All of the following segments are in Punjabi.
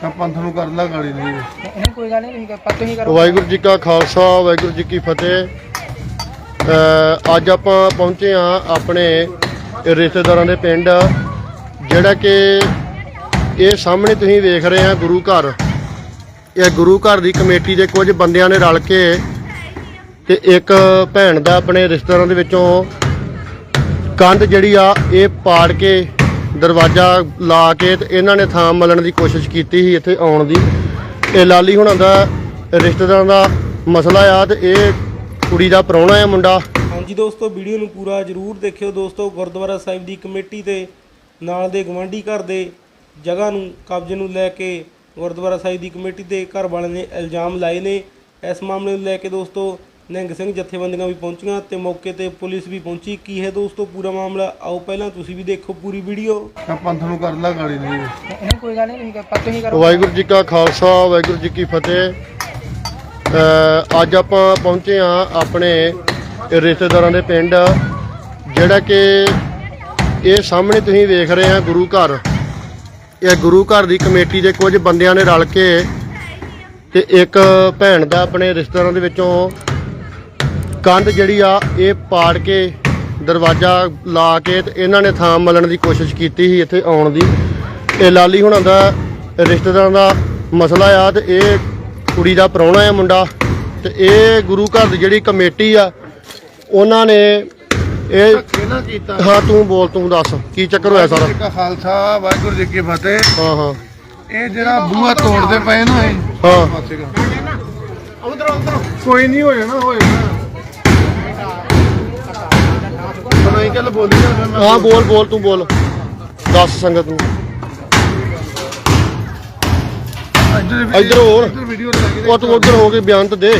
ਤਾਂ ਪੰਥ ਨੂੰ ਕਰ ਲਾ ਗਾੜੀ ਨਹੀਂ। ਨਹੀਂ ਕੋਈ ਗੱਲ ਨਹੀਂ ਤੁਸੀਂ ਕਰ- ਪਰ ਤੁਸੀਂ ਕਰੋ। ਵਾਹਿਗੁਰੂ ਜੀ ਕਾ ਖਾਲਸਾ ਵਾਹਿਗੁਰੂ ਜੀ ਕੀ ਫਤਿਹ। ਅ, ਅੱਜ ਆਪਾਂ ਪਹੁੰਚੇ ਆ ਆਪਣੇ ਰਿਸ਼ਤੇਦਾਰਾਂ ਦੇ ਪਿੰਡ ਜਿਹੜਾ ਕਿ ਇਹ ਸਾਹਮਣੇ ਤੁਸੀਂ ਵੇਖ ਰਹੇ ਆ ਗੁਰੂ ਘਰ। ਇਹ ਗੁਰੂ ਘਰ ਦੀ ਕਮੇਟੀ ਦੇ ਕੁਝ ਬੰਦਿਆਂ ਨੇ ਰਲ ਕੇ ਤੇ ਇੱਕ ਭੈਣ ਦਾ ਆਪਣੇ ਰਿਸ਼ਤੇਦਾਰਾਂ ਦੇ ਵਿੱਚੋਂ ਕੰਧ ਜਿਹੜੀ ਆ ਇਹ ਪਾੜ ਕੇ ਦਰਵਾਜ਼ਾ ਲਾ ਕੇ ਤੇ ਇਹਨਾਂ ਨੇ ਥਾਂ ਮਲਣ ਦੀ ਕੋਸ਼ਿਸ਼ ਕੀਤੀ ਸੀ ਇੱਥੇ ਆਉਣ ਦੀ। ਇਹ ਲਾਲੀ ਹੁਣਾਂ ਦਾ ਰਿਸ਼ਤੇਦਾਰਾਂ ਦਾ ਮਸਲਾ ਆ ਤੇ ਇਹ ਕੁੜੀ ਦਾ ਪ੍ਰਾਹੁਣਾ ਆ ਮੁੰਡਾ। ਹਾਂਜੀ ਦੋਸਤੋ, ਵੀਡੀਓ ਨੂੰ ਪੂਰਾ ਜਰੂਰ ਦੇਖਿਓ ਦੋਸਤੋ। ਗੁਰਦੁਆਰਾ ਸਾਹਿਬ ਦੀ ਕਮੇਟੀ ਤੇ ਨਾਲ ਦੇ ਗਵਾਂਢੀ ਘਰ ਦੇ ਜਗ੍ਹਾ ਨੂੰ, ਕਬਜ਼ੇ ਨੂੰ ਲੈ ਕੇ ਗੁਰਦੁਆਰਾ ਸਾਹਿਬ ਦੀ ਕਮੇਟੀ ਦੇ ਘਰ ਵਾਲਿਆਂ ਨੇ ਇਲਜ਼ਾਮ ਲਾਏ ਨੇ। ਇਸ ਮਾਮਲੇ ਨੂੰ ਲੈ ਕੇ ਦੋਸਤੋ ਨਿਹੰਗ ਸਿੰਘ ਜਥੇਬੰਦੀਆਂ ਵੀ ਪਹੁੰਚੀਆਂ ਤੇ ਮੌਕੇ ਤੇ ਪੁਲਿਸ ਵੀ ਪਹੁੰਚੀ। ਕੀ ਹੈ ਦੋਸਤੋ ਪੂਰਾ ਮਾਮਲਾ? ਆਓ ਪਹਿਲਾਂ ਤੁਸੀਂ ਵੀ ਦੇਖੋ ਪੂਰੀ ਵੀਡੀਓ। ਤਾਂ ਪੰਥ ਨੂੰ ਕਰ ਲਾ ਗਾੜੀ ਨਹੀਂ। ਨਹੀਂ ਕੋਈ ਗੱਲ ਨਹੀਂ ਤੁਸੀਂ ਕਰ- ਤੁਸੀਂ ਕਰੋ। ਵਾਹਿਗੁਰੂ ਜੀ ਕਾ ਖਾਲਸਾ ਵਾਹਿਗੁਰੂ ਜੀ ਕੀ ਫਤਿਹ। ਅ, ਅੱਜ ਆਪਾਂ ਪਹੁੰਚੇ ਆ ਆਪਣੇ ਰਿਸ਼ਤੇਦਾਰਾਂ ਦੇ ਪਿੰਡ ਜਿਹੜਾ ਕਿ ਇਹ ਸਾਹਮਣੇ ਤੁਸੀਂ ਵੇਖ ਰਹੇ ਆ ਗੁਰੂ ਘਰ। ਇਹ ਗੁਰੂ ਘਰ ਦੀ ਕਮੇਟੀ ਦੇ ਕੁਝ ਬੰਦਿਆਂ ਨੇ ਰਲ ਕੇ ਤੇ ਇੱਕ ਭੈਣ ਦਾ ਆਪਣੇ ਰਿਸ਼ਤੇਦਾਰਾਂ ਦੇ ਵਿੱਚੋਂ ਕੰਧ ਜਿਹੜੀ ਆ ਇਹ ਪਾੜ ਕੇ ਦਰਵਾਜ਼ਾ ਲਾ ਕੇ ਤੇ ਇਹਨਾਂ ਨੇ ਥਾਂ ਮਲਣ ਦੀ ਕੋਸ਼ਿਸ਼ ਕੀਤੀ ਸੀ ਇੱਥੇ ਆਉਣ ਦੀ। ਇਹ ਲਾਲੀ ਹੁਣਾਂ ਦਾ ਰਿਸ਼ਤੇਦਾਰਾਂ ਦਾ ਮਸਲਾ ਆ ਤੇ ਇਹ ਕੁੜੀ ਦਾ ਪ੍ਰਾਹੁਣਾ ਆ ਮੁੰਡਾ ਤੇ ਇਹ ਗੁਰੂ ਘਰ ਦੀ ਜਿਹੜੀ ਕਮੇਟੀ ਆ ਉਹਨਾਂ ਨੇ ਇਹ ਕਿਹਨਾਂ ਕੀਤਾ? ਹਾਂ ਤੂੰ ਬੋਲ ਤੂੰ ਦੱਸ ਕੀ ਚੱਕਰ ਹੋਇਆ ਸਾਰਾ? ਜੀ ਕਾ ਖਾਲਸਾ ਵਾਹਿਗੁਰੂ ਜੀ ਕੀ ਫਤਿਹ। ਹਾਂ ਹਾਂ। ਇਹ ਜਿਹੜਾ ਬੂਹਾ ਤੋੜਦੇ ਪਏ ਨਾ ਇਹ। ਹਾਂ। ਕੋਈ ਨਹੀਂ ਹੋ ਜਾਣਾ ਹੋ ਜਾਣਾ ਹੁਣ ਇਹ ਗੱਲ ਬੋਲੀ ਨਾ ਮੈਂ ਹਾਂ ਬੋਲ ਬੋਲ ਤੂੰ ਬੋਲ। ਦੱਸ ਸੰਗਤ ਨੂੰ। ਇੱਧਰ ਹੋਰ। ਇੱਧਰ ਵੀਡੀਓ ਲੱਗੀ ਉਹ ਤੂੰ ਉਧਰ ਹੋ ਕੇ ਬਿਆਨ ਤਾਂ ਦੇ।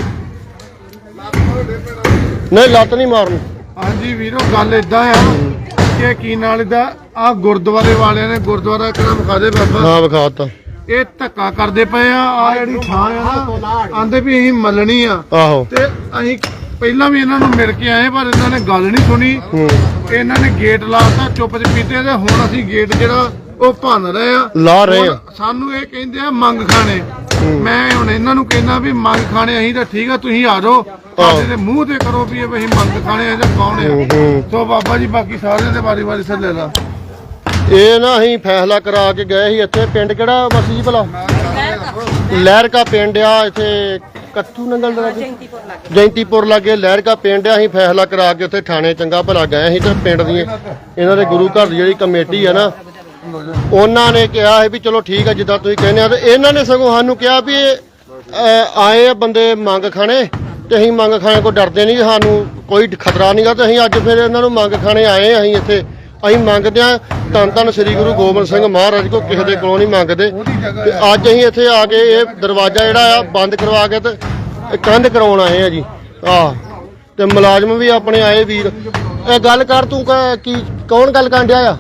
ਨਹੀਂ ਲੱਤ ਨਹੀਂ ਮਾਰਨੀ। ਹਾਂਜੀ ਵੀਰੋ ਗੱਲ ਇਦਾਂ ਆ ਕਿ ਕੀ ਨਾਲ ਦਾ ਆ ਗੁਰਦੁਆਰੇ ਵਾਲਿਆਂ ਨੇ ਗੁਰਦੁਆਰਾ ਕਿਹੜਾ ਵਿਖਾ ਦੇ ਬਾਬਾ? ਹਾਂ ਵਿਖਾਤਾ ਇਹ ਧੱਕਾ ਕਰਦੇ ਪਏ ਆ ਆ ਜਿਹੜੀ ਥਾਂ ਆ ਨਾ ਆਂਦੇ ਵੀ ਅਸੀਂ ਮੱਲਣੀ ਆ। ਆਹੋ। ਤੇ ਅਸੀਂ ਪਹਿਲਾਂ ਵੀ ਇਹਨਾਂ ਨੂੰ ਮਿਲ ਕੇ ਆਏ ਪਰ ਇਹਨਾਂ ਨੇ ਗੱਲ ਨਹੀਂ ਸੁਣੀ। ਇਹਨਾਂ ਨੇ ਗੇਟ ਲਾਤਾ ਚੁੱਪ ਚਪੀਤੇ ਤੇ ਹੁਣ ਅਸੀਂ ਗੇਟ ਜਿਹੜਾ ਉਹ ਭੰਨ ਰਹੇ ਆ। ਲਾ ਰਹੇ ਆ। ਸਾਨੂੰ ਇਹ ਕਹਿੰਦੇ ਆ ਮੰਗ ਖਾਣੇ। ਮੈਂ ਹੁਣ ਇਹਨਾਂ ਨੂੰ ਕਹਿੰਦਾ ਵੀ ਮੰਗ ਖਾਣੇ ਅਸੀਂ ਤਾਂ ਠੀਕ ਆ ਤੁਸੀਂ ਆ ਜਾਓ। ਸਾਡੇ ਦੇ ਮੂੰਹ ਤੇ ਕਰੋ ਵੀ ਇਹ ਅਸੀਂ ਮੰਗ ਖਾਣੇ ਆ ਜਾਂ ਕੌਣ ਆ। ਸੋ ਬਾਬਾ ਜੀ ਬਾਕੀ ਸਾਰਿਆਂ ਦੇ ਵਾਰੀ ਵਾਰੀ ਸਰ ਲੈ ਲਾ ਇਹ ਨਾ ਅਸੀਂ ਫੈਸਲਾ ਕਰਾ ਕੇ ਗਏ ਸੀ ਇੱਥੇ ਪਿੰਡ ਕਿਹੜਾ ਮਸੀ ਭਲਾ? ਲਹਿਰ ਕਾ ਪਿੰਡ ਆ ਇੱਥੇ ਕੱਥੂ ਨੰਗਲ ਦਾ ਜੈਂਤੀਪੁਰ ਲਾਗੇ ਲਹਿਰ ਕਾ ਪਿੰਡ ਆ ਅਸੀਂ ਫੈਸਲਾ ਕਰਾ ਕੇ ਉੱਥੇ ਥਾਣੇ ਚੰਗਾ ਭਲਾ ਗਏ ਸੀ ਤੇ ਪਿੰਡ ਦੀਆਂ ਇਹਨਾਂ ਦੇ ਗੁਰੂ ਘਰ ਦੀ ਜਿਹੜੀ ਕਮੇਟੀ ਆ ਨਾ ਉਹਨਾਂ ਨੇ ਕਿਹਾ ਹੈ ਵੀ ਚਲੋ ਠੀਕ ਆ ਜਿੱਦਾਂ ਤੁਸੀਂ ਕਹਿੰਦੇ ਆ ਤੇ ਇਹਨਾਂ ਨੇ ਸਗੋਂ ਸਾਨੂੰ ਕਿਹਾ ਵੀ ਇਹ, ਅਹ, ਆਏ ਆ ਬੰਦੇ ਮੰਗ ਖਾਣੇ ਤੇ ਅਸੀਂ ਮੰਗ ਖਾਣੇ ਕੋ ਡਰਦੇ ਨਹੀਂ ਸਾਨੂੰ ਕੋਈ ਖਤਰਾ ਨਹੀਂਗਾ ਤੇ ਅਸੀਂ ਅੱਜ ਫਿਰ ਇਹਨਾਂ ਨੂੰ ਮੰਗ ਖਾਣੇ ਆਏ ਆ ਅਸੀਂ ਇੱਥੇ ਅਸੀਂ ਮੰਗਦੇ ਆ ਧੰਨ ਧੰਨ ਸ੍ਰੀ ਗੁਰੂ ਗੋਬਿੰਦ ਸਿੰਘ ਮਹਾਰਾਜ ਕੋ ਕਿਸੇ ਦੇ ਕੋਲੋਂ ਨਹੀਂ ਮੰਗਦੇ। ਤੇ ਅੱਜ ਅਸੀਂ ਇੱਥੇ ਆ ਕੇ ਇਹ ਦਰਵਾਜ਼ਾ ਜਿਹੜਾ ਆ ਬੰਦ ਕਰਵਾ ਕੇ ਤੇ ਕੰਧ ਕਰਾਉਣ ਆਏ ਆ ਜੀ। ਆਹ ਤੇ ਮੁਲਾਜ਼ਮ ਵੀ ਆਪਣੇ ਆਏ ਵੀਰ। ਇਹ ਗੱਲ ਕਰ ਤੂੰ ਕ- ਕੌਣ ਗੱਲ ਕਰਨ ਡਿਆ ਆ?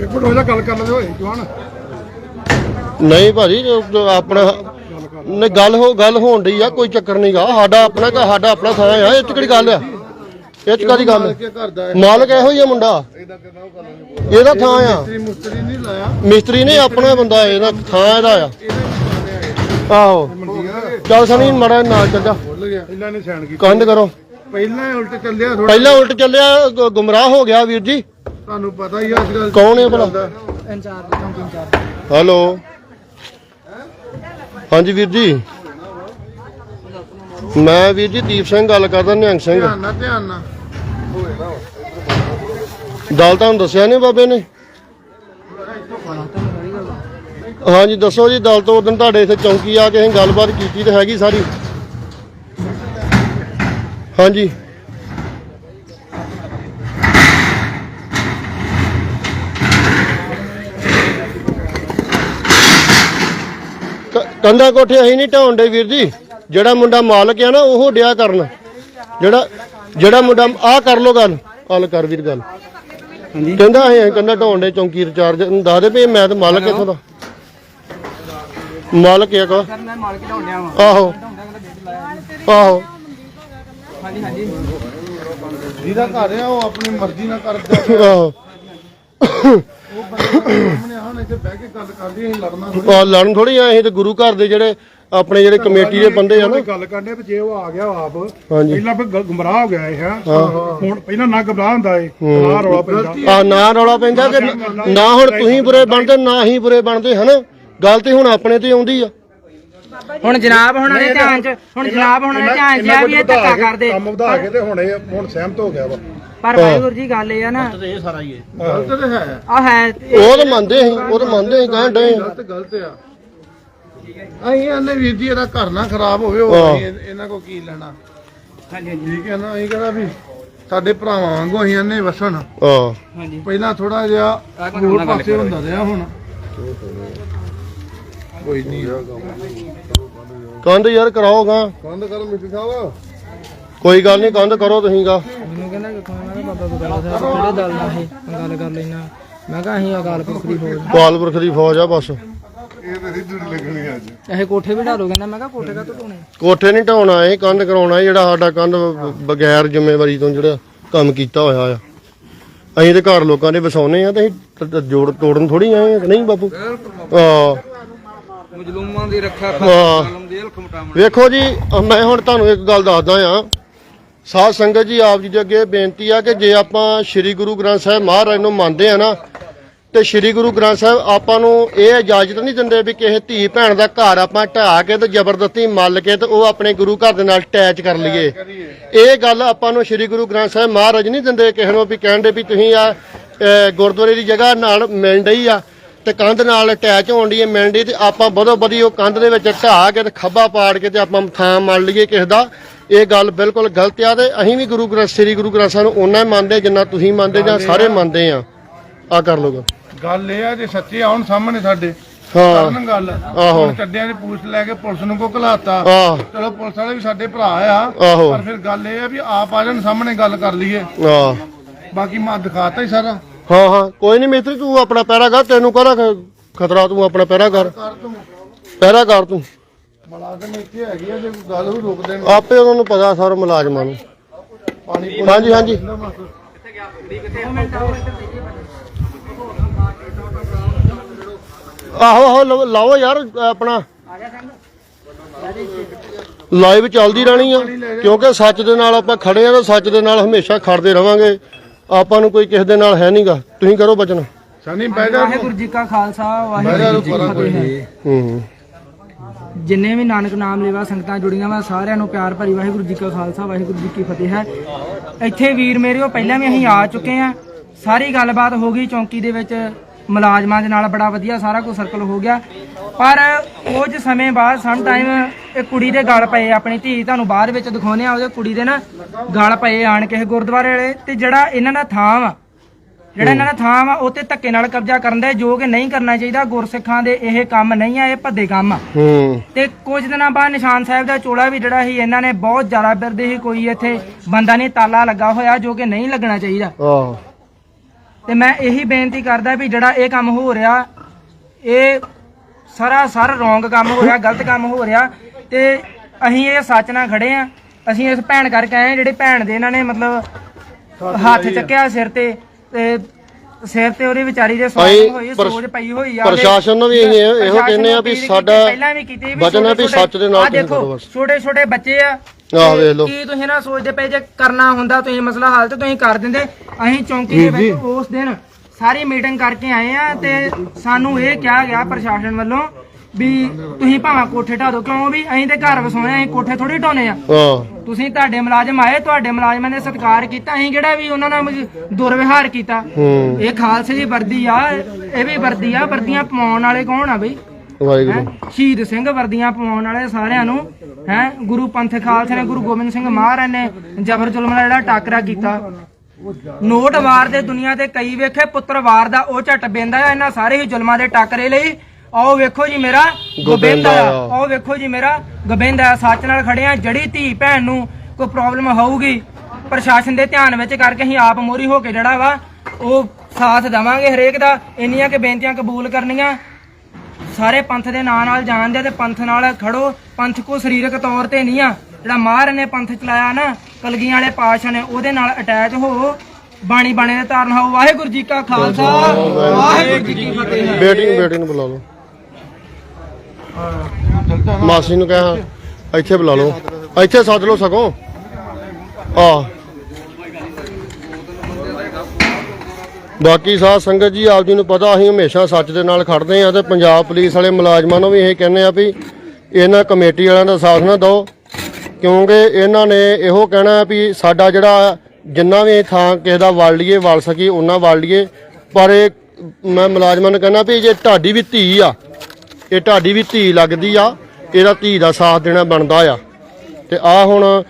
ਇੱਕ ਮਿੰਟ ਹੋ ਜਾ ਗੱਲ ਕਰ ਲੈਂਦੇ ਓਏ ਜਵਾਨ। ਨਹੀਂ ਭਾਜੀ ਆਪਣਾ ਨਹੀਂ ਗੱਲ ਹੋ ਗੱਲ ਹੋਣ ਡਈ ਆ ਕੋਈ ਚੱਕਰ ਨਹੀਂਗਾ ਸਾਡਾ ਆਪਣਾ ਸਾਡਾ ਆਪਣਾ ਥਾਂ ਆ ਇਹ ਚ ਕਿਹੜੀ ਗੱਲ ਆ? ਇਹ ਚ ਕਾਦੀ ਗੱਲ? ਕਿ ਘਰ ਦਾ ਮਾਲਕ ਇਹੋ ਹੀ ਆ ਮੁੰਡਾ। ਇਹਦਾ ਕਿੰਨਾ ਉਹ ਕਰ ਲੈਂਦੇ ਇਹਦਾ ਥਾਂ ਆ। ਮਿਸਤਰੀ ਮੁਸਤਰੀ ਨਹੀਂ ਲਾਇਆ ਮਿਸਤਰੀ ਨੇ ਆਪਣਾ ਬੰਦਾ, ਇਹਦਾ ਥਾਂ ਇਹਦਾ ਆ। ਆਹੋ। ਚੱਲ ਸਣੀ ਮੜਾ ਨਾਲ ਚੱਲ ਜਾ। ਭੁੱਲ ਗਿਆ ਇਹਨਾਂ ਨੇ ਸੈਣ ਕੀਤੀ ਕੰਧ ਕਰੋ। ਪਹਿਲਾਂ ਉਲਟ ਚੱਲਿਆ ਥੋੜਾ ਪਹਿਲਾਂ ਉਲਟ ਚੱਲਿਆ ਗ- ਗੁੰਮਰਾਹ ਹੋ ਗਿਆ ਵੀਰ ਜੀ। ਤੁਹਾਨੂੰ ਪਤਾ ਹੀ ਆ ਅੱਜ ਕੱਲ ਕੌਣ ਹੈ ਭਲਾ? ਹੈਲੋ। ਹਾਂਜੀ ਵੀਰ ਜੀ। ਮੈਂ ਵੀਰ ਜੀ ਦੀਪ ਸਿੰਘ, ਗੱਲ ਕਰਦਾ ਨਿਹੰਗ ਸਿੰਘ। ਧਿਆਨ ਨਾਲ ਧਿਆਨ ਨਾਲ। ਦਲ ਤੁਹਾਨੂੰ ਦੱਸਿਆ ਨਹੀਂ ਬਾਬੇ ਨੇ। ਹਾਂਜੀ, ਦੱਸੋ ਜੀ, ਦਲ ਤੋਂ ਉਦੋਂ ਤੁਹਾਡੇ ਇੱਥੇ ਚੌਂਕੀ ਆ ਕੇ ਅਸੀਂ ਗੱਲਬਾਤ ਕੀਤੀ ਤੇ ਹੈਗੀ ਸਾਰੀ। ਹਾਂਜੀ। ਕ- ਕੋਠੇ ਅਸੀਂ ਨਹੀਂ ਢਾਉਣ ਦੇ ਵੀਰ ਜੀ। ਜਿਹੜਾ ਮੁੰਡਾ ਮਾਲਕ ਆ ਨਾ, ਉਹ ਡਿਆ ਕਰਨ। ਜਿਹੜਾ ਜਿਹੜਾ ਮੁੰਡਾ ਆ ਕਰ ਲੋ ਗੱਲ ਹੱਲ ਕਰ ਵੀਰ ਗੱਲ। ਕਹਿੰਦਾ ਅਸੀਂ ਕੰਧਾ ਢਾਉਣ ਦੇ ਚੌਂਕੀ ਰਿਚਾਰਜ ਦੱਸ ਦੇ ਵੀ ਮੈਂ ਤਾਂ ਮਾਲਕ ਇੱਥੋਂ ਦਾ। ਮਾਲਕ ਆ ਕੋ ਮੈਂ ਮਾਲਕ ਵਾਂ। ਆਹੋ। ਆਹੋ। ਹਾਂਜੀ ਹਾਂਜੀ। ਜਿਹਦਾ ਘਰ ਆ ਉਹ ਆਪਣੀ ਮਰਜ਼ੀ ਨਾਲ ਕਰਦਾ ਆਹੋ। ਉਹ ਬੰਦੇ ਸਾਹਮਣੇ ਆਣ ਇੱਥੇ ਬਹਿ ਕੇ ਗੱਲ ਕਰਦੀ ਅਸੀਂ ਲੜਨਾ ਥੋੜੀ ਆ। ਲੜਨ ਥੋੜੀ ਆ ਅਸੀਂ ਤੇ ਗੁਰੂ ਘਰ ਦੇ ਜਿਹੜੇ ਆਪਣੇ ਜਿਹੜੇ ਕਮੇਟੀ ਦੇ ਬੰਦੇ ਆ ਨਾ। ਗੱਲ ਕਰਨੇ ਵੀ ਜੇ ਉਹ ਆ ਗਿਆ ਆਪ ਪਹਿਲਾਂ ਫਿਰ ਗ- ਗੁੰਮਰਾਹ ਹੋ ਗਿਆ ਇਹ ਹੈ। ਹੁਣ ਪਹਿਲਾਂ ਨਾ ਗੁੰਮਰਾਹ ਹੁੰਦਾ ਏ ਨਾ ਰੌਲਾ ਪੈਂਦਾ। ਆ ਨਾ ਰੌਲਾ ਪੈਂਦਾ ਕਿ ਨਾ ਹੁਣ ਤੁਸੀਂ ਬੁਰੇ ਬਣਦੇ ਨਾ ਹੀ ਬੁਰੇ ਬਣਦੇ ਹਨਾ? ਗੱਲ ਤੇ ਹੁਣ ਆਪਣੇ ਤੇ ਆਉਂਦੀ ਆ। ਹੁਣ ਜਨਾਬ ਹੁਣ ਦੇ ਧਿਆਨ ਚ ਹੁਣ ਜਨਾਬ ਹੁਣ ਦੇ ਧਿਆਨ ਚ ਆ ਵੀ ਇਹ ਧੱਕਾ ਕਰਦੇ। ਕੰਮ ਵਧਾ ਕੇ ਤੇ ਹੁਣ ਇਹ ਹੁਣ ਸਹਿਮਤ ਹੋ ਗਿਆ ਵਾ। ਪਰ ਵਾਹਿਗੁਰੂ ਜੀ ਗੱਲ ਇਹ ਆ ਨਾ। ਗਲਤ ਤੇ ਹੈ। ਆ ਹੈ। ਉਹ ਤਾਂ ਮੰਨਦੇ ਸੀ ਉਹ ਤਾਂ ਮੰਨਦੇ ਸੀ ਕਹਿਣ ਡਏ ਆ। ਗਲਤ ਆ। ਅਸੀਂ ਇਹਨੇ ਵੀਰ ਜੀ ਇਹਦਾ ਘਰ ਨਾ ਖਰਾਬ ਹੋਵੇ ਉਹ ਹਾਂ। ਅਸੀਂ ਇਹ- ਇਹਨਾਂ ਕੋ ਕੀ ਲੈਣਾ? ਹਾਂਜੀ ਠੀਕ ਹੈ ਨਾ ਅਸੀਂ ਕਹਿੰਦਾ ਵੀ ਸਾਡੇ ਭਰਾਵਾਂ ਵਾਂਗੂ ਅਸੀਂ ਇਹਨੇ ਵਸਣ। ਹਾਂ। ਹਾਂਜੀ। ਪਹਿਲਾਂ ਥੋੜਾ ਜਿਹਾ ਹੋਰ ਪਾਸੇ ਹੁੰਦਾ ਰਿਹਾ ਹੁਣ। ਕੋਈ ਨਹੀਂ ਕੰਧ ਯਾਰ ਕਰਾਓਗਾ ਕੰਧ ਕਰ ਮਿੱਟੀ ਸਾਹਿਬ। ਕੋਈ ਗੱਲ ਨਹੀਂ ਕੰਧ ਕਰੋ ਤੁਸੀਂ ਗਾ। ਮੈਨੂੰ ਕਹਿੰਦਾ ਕਿ ਮੈਂ ਕਿਹਾ ਬਾਬਾ ਬੁਕਾਲਾ ਸਾਹਿਬ ਕਿਹੜੇ ਦਲ ਨਾਲ ਇਹ ਗੱਲ ਕਰ ਲੈਣਾ ਮੈਂ ਕਿਹਾ ਅਸੀਂ ਅਕਾਲ ਪੁਰਖ ਦੀ ਫੌਜ ਕਾਲਪੁਰਖ ਦੀ ਫੌਜ ਆ ਬਸ। ਇਹ ਤਾਂ ਸਿੱਧੂ ਲੱਗਣੀ ਅੱਜ। ਇਹ ਕੋਠੇ ਵੀ ਢਾਲੋ ਕਹਿੰਦਾ ਮੈਂ ਕਿਹਾ ਕੋਠੇ ਕਾ ਢੋਣੇ ਕੋਠੇ ਨਹੀਂ ਢਾਉਣਾ ਇਹ ਕੰਧ ਕਰਾਉਣਾ ਜਿਹੜਾ ਸਾਡਾ ਕੰਧ ਬਗੈਰ ਜ਼ਿੰਮੇਵਾਰੀ ਤੋਂ ਜਿਹੜਾ ਕੰਮ ਕੀਤਾ ਹੋਇਆ ਆ। ਅਸੀਂ ਤੇ ਘਰ ਲੋਕਾਂ ਦੇ ਵਸਾਉਨੇ ਆ ਤੇ ਅਸੀਂ ਤ- ਜੋੜ ਤੋੜਨ ਥੋੜੀ ਆਏ ਆ ਨਹੀਂ ਬਾਪੂ? ਹਾਂ। ਮਜਲੂਮਾਂ ਦੀ ਰੱਖਿਆ ਹਾਂ। ਵੇਖੋ ਜੀ ਮੈਂ ਹੁਣ ਤੁਹਾਨੂੰ ਇੱਕ ਗੱਲ ਦੱਸਦਾ ਆ। ਸਾਧ ਸੰਗਤ ਜੀ ਆਪ ਜੀ ਦੇ ਅੱਗੇ ਬੇਨਤੀ ਆ ਕਿ ਜੇ ਆਪਾਂ ਸ੍ਰੀ ਗੁਰੂ ਗ੍ਰੰਥ ਸਾਹਿਬ ਮਹਾਰਾਜ ਨੂੰ ਮੰਨਦੇ ਆ ਨਾ ਤੇ ਸ੍ਰੀ ਗੁਰੂ ਗ੍ਰੰਥ ਸਾਹਿਬ ਆਪਾਂ ਨੂੰ ਇਹ ਇਜਾਜ਼ਤ ਨਹੀਂ ਦਿੰਦੇ ਵੀ ਕਿਸੇ ਧੀ ਭੈਣ ਦਾ ਘਰ ਆਪਾਂ ਢਾਹ ਕੇ ਤੇ ਜ਼ਬਰਦਸਤੀ ਮੱਲ ਕੇ ਤੇ ਉਹ ਆਪਣੇ ਗੁਰੂ ਘਰ ਦੇ ਨਾਲ ਅਟੈਚ ਕਰ ਲਈਏ। ਇਹ ਗੱਲ ਆਪਾਂ ਨੂੰ ਸ੍ਰੀ ਗੁਰੂ ਗ੍ਰੰਥ ਸਾਹਿਬ ਮਹਾਰਾਜ ਨਹੀਂ ਦਿੰਦੇ ਕਿਸੇ ਨੂੰ ਵੀ ਕਹਿੰਦੇ ਵੀ ਤੁਸੀਂ ਆ ਗੁਰਦੁਆਰੇ ਦੀ ਜਗ੍ਹਾ ਨਾਲ ਮਿਲ ਰਹੀ ਆ ਤੇ ਕੰਧ ਨਾਲ ਅਟੈਚ ਹੋਣ ਦੀ ਮਿਲਣ ਤੇ ਆਪਾਂ ਬਦੋ ਬਦੀ ਉਹ ਕੰਧ ਦੇ ਵਿੱਚ ਢਾਹ ਕੇ ਤੇ ਖੱਬਾ ਪਾੜ ਕੇ ਤੇ ਆਪਾਂ ਥਾਂ ਮੰਨ ਲਈਏ ਕਿਸੇ ਦਾ। ਇਹ ਗੱਲ ਬਿਲਕੁਲ ਗਲਤ ਆ ਤੇ ਅਸੀਂ ਵੀ ਗੁਰੂ ਗ੍ਰੰਥ ਸ੍ਰੀ ਗੁਰੂ ਗ੍ਰੰਥ ਸਾਹਿਬ ਨੂੰ ਉਹਨਾਂ ਹੀ ਮੰਨਦੇ ਜਿੰਨਾ ਤੁਸੀਂ ਮੰਨਦੇ ਜਾਂ ਸਾਰੇ ਮੰਨਦੇ ਆ। ਆ ਕਰ ਲੋਗਾ ਗੱਲ ਇਹ ਆ ਜੇ ਸੱਚੇ ਆਉਣ ਸਾਹਮਣੇ ਸਾਡੇ ਹਾਂ। ਕਰਨ ਗੱਲ। ਆਹੋ। ਹੁਣ ਚੱਡਿਆਂ ਦੀ ਪੂਛ ਲੈ ਕੇ ਪੁਲਿਸ ਨੂੰ ਕੋ ਘਲਾਤਾ। ਆਹ। ਚਲੋ ਪੁਲਿਸ ਵਾਲੇ ਵੀ ਸਾਡੇ ਭਰਾ ਆ। ਆਹੋ। ਪਰ ਫਿਰ ਗੱਲ ਇਹ ਆ ਵੀ ਆਪ ਆ ਜਾਣ ਸਾਹਮਣੇ ਗੱਲ ਕਰ ਲਈਏ। ਆ ਬਾਕੀ ਮੈਂ ਦਿਖਾਤਾ ਹੀ ਸਾਰਾ। ਹਾਂ ਹਾਂ। ਕੋਈ ਨਹੀਂ ਮਿਸਤਰੀ ਤੂੰ ਆਪਣਾ ਪਹਿਰਾ ਕਰ ਤੈਨੂੰ ਕਹਦਾ ਖਤਰਾ? ਤੂੰ ਆਪਣਾ ਪਹਿਰਾ ਕਰ। ਕਰ ਤੂੰ। ਪਹਿਰਾ ਕਰ ਤੂੰ। ਮੁਲਾਜ਼ਮ ਇੱਥੇ ਹੈਗੀ ਆ ਜੇ ਕੋਈ ਗੱਲ ਵੀ ਰੋਕ ਦੇਣ ਆਪੇ ਉਹਨਾਂ ਨੂੰ ਪਤਾ ਸਰ ਮੁਲਾਜ਼ਮਾਂ ਨੂੰ। ਪਾਣੀ ਹਾਂਜੀ ਹਾਂਜੀ। ਆਹੋ ਆਹੋ ਲਓ- ਲਾਓ ਯਾਰ ਆਪਣਾ। ਲਾਈਵ ਚੱਲਦੀ ਰਹਿਣੀ ਆ ਕਿਉਂਕਿ ਸੱਚ ਦੇ ਨਾਲ ਆਪਾਂ ਖੜੇ ਆ ਤਾਂ ਸੱਚ ਦੇ ਨਾਲ ਹਮੇਸ਼ਾ ਖੜਦੇ ਰਵਾਂਗੇ। ਆਪਾਂ ਨੂੰ ਕੋਈ ਕਿਸੇ ਦੇ ਨਾਲ ਹੈ ਨਹੀਂਗਾ ਤੁਸੀਂ ਕਰੋ ਬਚਨ। ਸਨੀ ਜਾ। ਵਾਹਿਗੁਰੂ ਜੀ ਕਾ ਖਾਲਸਾ ਵਾਹਿਗੁਰੂ ਜੀ ਕੀ ਫਤਿਹ। ਹੂੰ। ਜਿੰਨੇ ਵੀ ਨਾਨਕ ਨਾਮ ਲੈਵਾ ਸੰਗਤਾਂ ਜੁੜੀਆਂ ਵਾ ਸਾਰਿਆਂ ਨੂੰ ਪਿਆਰ ਭਰੀ ਵਾਹਿਗੁਰੂ ਜੀ ਕਾ ਖਾਲਸਾ ਵਾਹਿਗੁਰੂ ਜੀ ਕੀ ਫਤਿਹ ਹੈ। ਇੱਥੇ ਵੀਰ ਮੇਰਿਓ ਪਹਿਲਾਂ ਵੀ ਅਸੀਂ ਆ ਚੁੱਕੇ ਆ। ਸਾਰੀ ਗੱਲਬਾਤ ਹੋ ਗਈ ਚੌਂਕੀ ਦੇ ਵਿੱਚ। ਮੁਲਾਜ਼ਮਾਂ ਦੇ ਨਾਲ ਬੜਾ ਵਧੀਆ ਸਾਰਾ ਕੁਝ ਸਰਕਲ ਹੋ ਗਿਆ। ਪਰ ਕੁਝ ਸਮੇਂ ਬਾਅਦ ਸਮ ਟਾਈਮ ਇਹ ਕੁੜੀ ਦੇ ਗਲ ਪਏ ਆਪਣੀ ਧੀ ਤੁਹਾਨੂੰ ਬਾਅਦ ਵਿੱਚ ਦਿਖਾਉਨੇ ਆ ਉਹਦੇ ਕੁੜੀ ਦੇ ਨਾ ਗਲ ਪਏ ਆਣ ਕੇ ਇਹ ਗੁਰਦੁਆਰੇ ਵਾਲੇ ਤੇ ਜਿਹੜਾ ਇਹਨਾਂ ਦਾ ਥਾਂ ਵਾ ਜਿਹੜਾ ਇਹਨਾਂ ਦਾ ਥਾਂ ਵਾ ਉਹ ਤੇ ਧੱਕੇ ਨਾਲ ਕਬਜ਼ਾ ਕਰਨ ਦਾ ਜੋ ਕਿ ਨਹੀਂ ਕਰਨਾ ਚਾਹੀਦਾ ਗੁਰਸਿੱਖਾਂ ਦੇ ਇਹ ਕੰਮ ਨਹੀਂ ਆ ਇਹ ਭੱਦੇ ਕੰਮ ਆ। ਹੂੰ। ਤੇ ਕੁਝ ਦਿਨਾਂ ਬਾਅਦ ਨਿਸ਼ਾਨ ਸਾਹਿਬ ਦਾ ਚੋਲਾ ਵੀ ਜਿਹੜਾ ਸੀ ਇਹਨਾਂ ਨੇ ਬਹੁਤ ਜ਼ਿਆਦਾ ਬਿਰਦੇ ਸੀ ਕੋਈ ਇੱਥੇ ਬੰਦਾ ਨਹੀਂ ਤਾਲਾ ਲੱਗਾ ਹੋਇਆ ਜੋ ਕਿ ਨਹੀਂ ਲੱਗਣਾ ਚਾਹੀਦਾ। ਤੇ ਮੈਂ ਇਹੀ ਬੇਨਤੀ ਕਰਦਾ ਵੀ ਜਿਹੜਾ ਇਹ ਕੰਮ ਹੋ ਰਿਹਾ ਇਹ ਸਾਰਾ ਸਰ ਰੋਂਗ ਕੰਮ ਹੋ ਰਿਹਾ ਗਲਤ ਕੰਮ ਹੋ ਰਿਹਾ ਤੇ ਅਸੀਂ ਇਹ ਸੱਚ ਨਾਲ ਖੜੇ ਆ ਅਸੀਂ ਇਸ ਭੈਣ ਕਰਕੇ ਆਏ ਜਿਹੜੀ ਭੈਣ ਦੇ ਇਹਨਾਂ ਨੇ ਮਤਲਬ ਹੱਥ ਚੱਕਿਆ ਸਿਰ ਤੇ ਤੇ ਸਿਰ ਤੇ ਉਹਦੀ ਵਿਚਾਰੀ ਦੇ ਅਸੀਂ ਹੋਈ ਸੋਜ ਪਈ ਹੋਈ ਆ ਪ੍ਰਸ਼ਾਸਨ ਨੂੰ ਵੀ ਇਹੋ- ਇਹੋ ਕਹਿੰਦੇ ਆ ਵੀ ਸਾਡਾ ਪਹਿਲਾਂ ਵੀ ਕੀਤੀ ਵੀ ਹੈ ਸੱਚ ਦੇ ਨਾਲ ਦੇਖੋ, ਕਰੋ ਬਸ। ਛੋਟੇ ਛੋਟੇ ਬੱਚੇ ਆ ਆਹ ਤੇ ਵੇਖ ਲਓ। ਕੀ ਤੁਸੀਂ ਨਾ ਸੋਚਦੇ ਪਏ ਜੇ ਕਰਨਾ ਹੁੰਦਾ ਤੁਸੀਂ ਮਸਲਾ ਹੱਲ ਤੇ ਤੁਸੀਂ ਕਰ ਦਿੰਦੇ। ਅਸੀਂ ਚੌਂਕੀ ਦੇ ਵਿੱਚ ਉਸ ਦਿਨ ਸਾਰੀ ਮੀਟਿੰਗ ਕਰਕੇ ਆਏ ਆ ਤੇ ਸਾਨੂੰ ਇਹ ਕਿਹਾ ਗਿਆ ਪ੍ਰਸ਼ਾਸਨ ਵੱਲੋਂ ਵੀ ਤੁਸੀਂ ਭਾਵੇਂ ਕੋਠੇ ਢਾ ਦਿਓ ਕਿਉਂ ਵੀ ਅਸੀਂ ਤੇ ਘਰ ਵਸਾਉਣੇ ਆ, ਅਸੀਂ ਕੋਠੇ ਥੋੜੀ ਢਾਉਣੇ ਆ। ਤੁਸੀਂ ਤੁਹਾਡੇ ਮੁਲਾਜ਼ਮ ਆਏ ਤੁਹਾਡੇ ਮੁਲਾਜ਼ਮਾਂ ਨੇ ਸਤਿਕਾਰ ਕੀਤਾ ਅਸੀਂ ਕਿਹੜਾ ਵੀ ਉਹਨਾਂ ਨਾਲ ਦੁਰਵਿਹਾਰ ਕੀਤਾ। ਹੂੰ। ਇਹ ਖਾਲਸੇ ਦੀ ਵਰਦੀ ਆ ਇਹ ਵੀ ਵਰਦੀ ਆ ਵਰਦੀਆਂ ਪਵਾਉਣ ਵਾਲੇ ਕੌਣ ਆ ਬਈ? ਵਾਹਿਗੁਰੂ। ਹੈਂ? ਸ਼ਹੀਦ ਸਿੰਘ ਵਰਦੀਆਂ ਪਵਾਉਣ ਵਾਲੇ ਸਾਰਿਆਂ ਨੂੰ ਹੈ? ਗੁਰੂ ਪੰਥ ਖਾਲਸੇ ਨੇ ਗੁਰੂ ਗੋਬਿੰਦ ਸਿੰਘ ਮਹਾਰਾਜ ਨੇ ਜਬਰ ਜ਼ੁਲਮ ਦਾ ਜਿਹੜਾ ਟਾਕਰਾ ਕੀਤਾ। ਨੋਟ ਵਾਰ ਦੇ ਦੁਨੀਆ ਤੇ ਕਈ ਵੇਖੇ ਪੁੱਤਰ ਵਾਰ ਦਾ ਉਹ ਝਟ ਬੇਂਦਾ ਆ ਇਹਨਾਂ ਸਾਰੇ ਹੀ ਜ਼ੁਲਮਾਂ ਦੇ ਟਾਕਰੇ ਲਈ। ਆਓ ਵੇਖੋ ਜੀ ਮੇਰਾ ਗੋਬਿੰਦ ਆ। ਆਓ ਵੇਖੋ ਜੀ ਮੇਰਾ ਗੋਬਿੰਦ ਆ ਸੱਚ ਨਾਲ ਖੜੇ ਆ। ਜੜੀ ਧੀ ਭੈਣ ਨੂੰ ਕੋਈ ਪ੍ਰੋਬਲਮ ਹੋਊਗੀ ਪ੍ਰਸ਼ਾਸਨ ਦੇ ਧਿਆਨ ਵਿੱਚ ਕਰਕੇ ਅਸੀਂ ਆਪ ਮੋਰੀ ਹੋ ਕੇ ਜਿਹੜਾ ਵਾ ਉਹ ਸਾਥ ਦੇਵਾਂਗੇ ਹਰੇਕ ਦਾ। ਇੰਨੀਆਂ ਕਿ ਬੇਨਤੀਆਂ ਕਬੂਲ ਕਰਨੀਆਂ। ਸਾਰੇ ਪੰਥ ਦੇ ਨਾਂ ਨਾਲ ਜਾਣਦੇ ਤੇ ਪੰਥ ਨਾਲ ਖੜੋ। ਪੰਥ ਕੋ ਸਰੀਰਕ ਤੌਰ ਤੇ ਨਹੀਂ ਆ। ਜਿਹੜਾ ਮਾਰ ਨੇ ਪੰਥ ਚਲਾਇਆ ਨਾ, ਕਲਗੀਆਂ ਵਾਲੇ ਪਾਸ਼ਾ ਨੇ, ਉਹਦੇ ਨਾਲ ਅਟੈਚ ਹੋ। ਬਾਣੀ ਬਾਣੇ ਦੇ ਧਾਰਨ ਹੋ। ਵਾਹਿਗੁਰੂ ਜੀ ਕਾ ਖਾਲਸਾ। ਵਾਹਿਗੁਰੂ ਜੀ ਕੀ ਫਤਿਹ। ਬੇਟੀ ਨੂੰ ਬੇਟੀ ਨੂੰ ਬੁਲਾ ਲਓ। ਮਾਸੀ ਨੂੰ ਕਹਿਆ ਇੱਥੇ ਬੁਲਾ ਲਓ। ਇੱਥੇ ਸੱਦ ਲਓ ਸਗੋਂ। ਆ। ਬਾਕੀ ਸਾਧ ਸੰਗਤ ਜੀ, ਆਪ ਜੀ ਨੂੰ ਪਤਾ, ਅਸੀਂ ਹਮੇਸ਼ਾ ਸੱਚ ਦੇ ਨਾਲ ਖੜਦੇ ਆ ਤੇ ਪੰਜਾਬ ਪੁਲਿਸ ਵਾਲੇ ਮੁਲਾਜ਼ਮਾਂ ਨੂੰ ਵੀ ਇਹ ਕਹਿੰਦੇ ਆ ਵੀ ਇਹਨਾਂ ਕਮੇਟੀ ਵਾਲਿਆਂ ਦਾ ਸਾਥ ਨਾ ਦਿਓ, ਕਿਉਂਕਿ ਇਹਨਾਂ ਨੇ ਇਹੋ ਕਹਿਣਾ ਵੀ ਸਾਡਾ ਜਿਹੜਾ ਜਿੰਨਾ ਵੀ ਥਾਂ ਕਿਸੇ ਦਾ ਵਲ ਲਈਏ ਵਲ ਸਕੀ ਉਹਨਾਂ ਵਲ ਲਈਏ, ਪਰ ਇਹ ਮੈਂ ਮੁਲਾਜ਼ਮਾਂ ਨੂੰ ਕਹਿੰਦਾ ਵੀ ਜੇ ਢਾਡੀ ਵੀ ਧੀ ਆ, ਇਹ ਢਾਡੀ ਵੀ ਧੀ ਲੱਗਦੀ ਆ, ਇਹਦਾ ਧੀ ਦਾ ਸਾਥ ਦੇਣਾ ਬਣਦਾ ਆ। ਤੇ ਆ ਹੁਣ